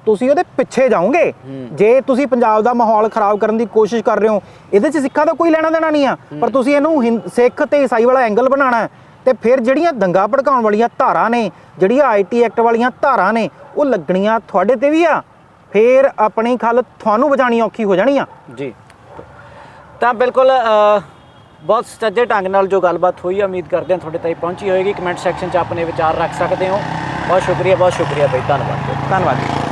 ਤੁਸੀਂ ਉਹਦੇ ਪਿੱਛੇ ਜਾਓਗੇ। ਜੇ ਤੁਸੀਂ ਪੰਜਾਬ ਦਾ ਮਾਹੌਲ ਖਰਾਬ ਕਰਨ ਦੀ ਕੋਸ਼ਿਸ਼ ਕਰ ਰਹੇ ਹੋ ਇਹਦੇ 'ਚ ਸਿੱਖਾਂ ਦਾ ਕੋਈ ਲੈਣਾ ਦੇਣਾ ਨਹੀਂ ਆ। ਪਰ ਤੁਸੀਂ ਇਹਨੂੰ ਸਿੱਖ ਤੇ ਈਸਾਈ ਵਾਲਾ ਐਂਗਲ ਬਣਾਉਣਾ ਹੈ। ਤੇ ਫਿਰ ਜਿਹੜੀਆਂ ਦੰਗਾ ਭੜਕਾਉਣ ਵਾਲੀਆਂ ਧਾਰਾਂ ਨੇ ਜਿਹੜੀਆਂ ਆਈਟੀ ਐਕਟ ਵਾਲੀਆਂ ਧਾਰਾਂ ਨੇ ਉਹ ਲੱਗਣੀਆਂ ਤੁਹਾਡੇ ਤੇ ਵੀ ਆ। ਫਿਰ ਆਪਣੀ ਖੱਲ ਤੁਹਾਨੂੰ ਬਚਾਣੀ ਔਖੀ ਹੋ ਜਾਣੀ ਆ। ਜੀ। ਤਾਂ ਬਿਲਕੁਲ ਬਹੁਤ ਸੱਜੇ ਢੰਗ ਨਾਲ ਜੋ ਗੱਲਬਾਤ ਹੋਈ ਆ ਉਮੀਦ ਕਰਦੇ ਹਾਂ ਤੁਹਾਡੇ ਤਾਈਂ ਪਹੁੰਚੀ ਹੋਏਗੀ। ਕਮੈਂਟ ਸੈਕਸ਼ਨ 'ਚ ਆਪਣੇ ਵਿਚਾਰ ਰੱਖ ਸਕਦੇ ਹੋ। ਬਹੁਤ ਸ਼ੁਕਰੀਆ ਬਹੁਤ ਸ਼ੁਕਰੀਆ ਬਈ। ਧੰਨਵਾਦ। ਧੰਨਵਾਦ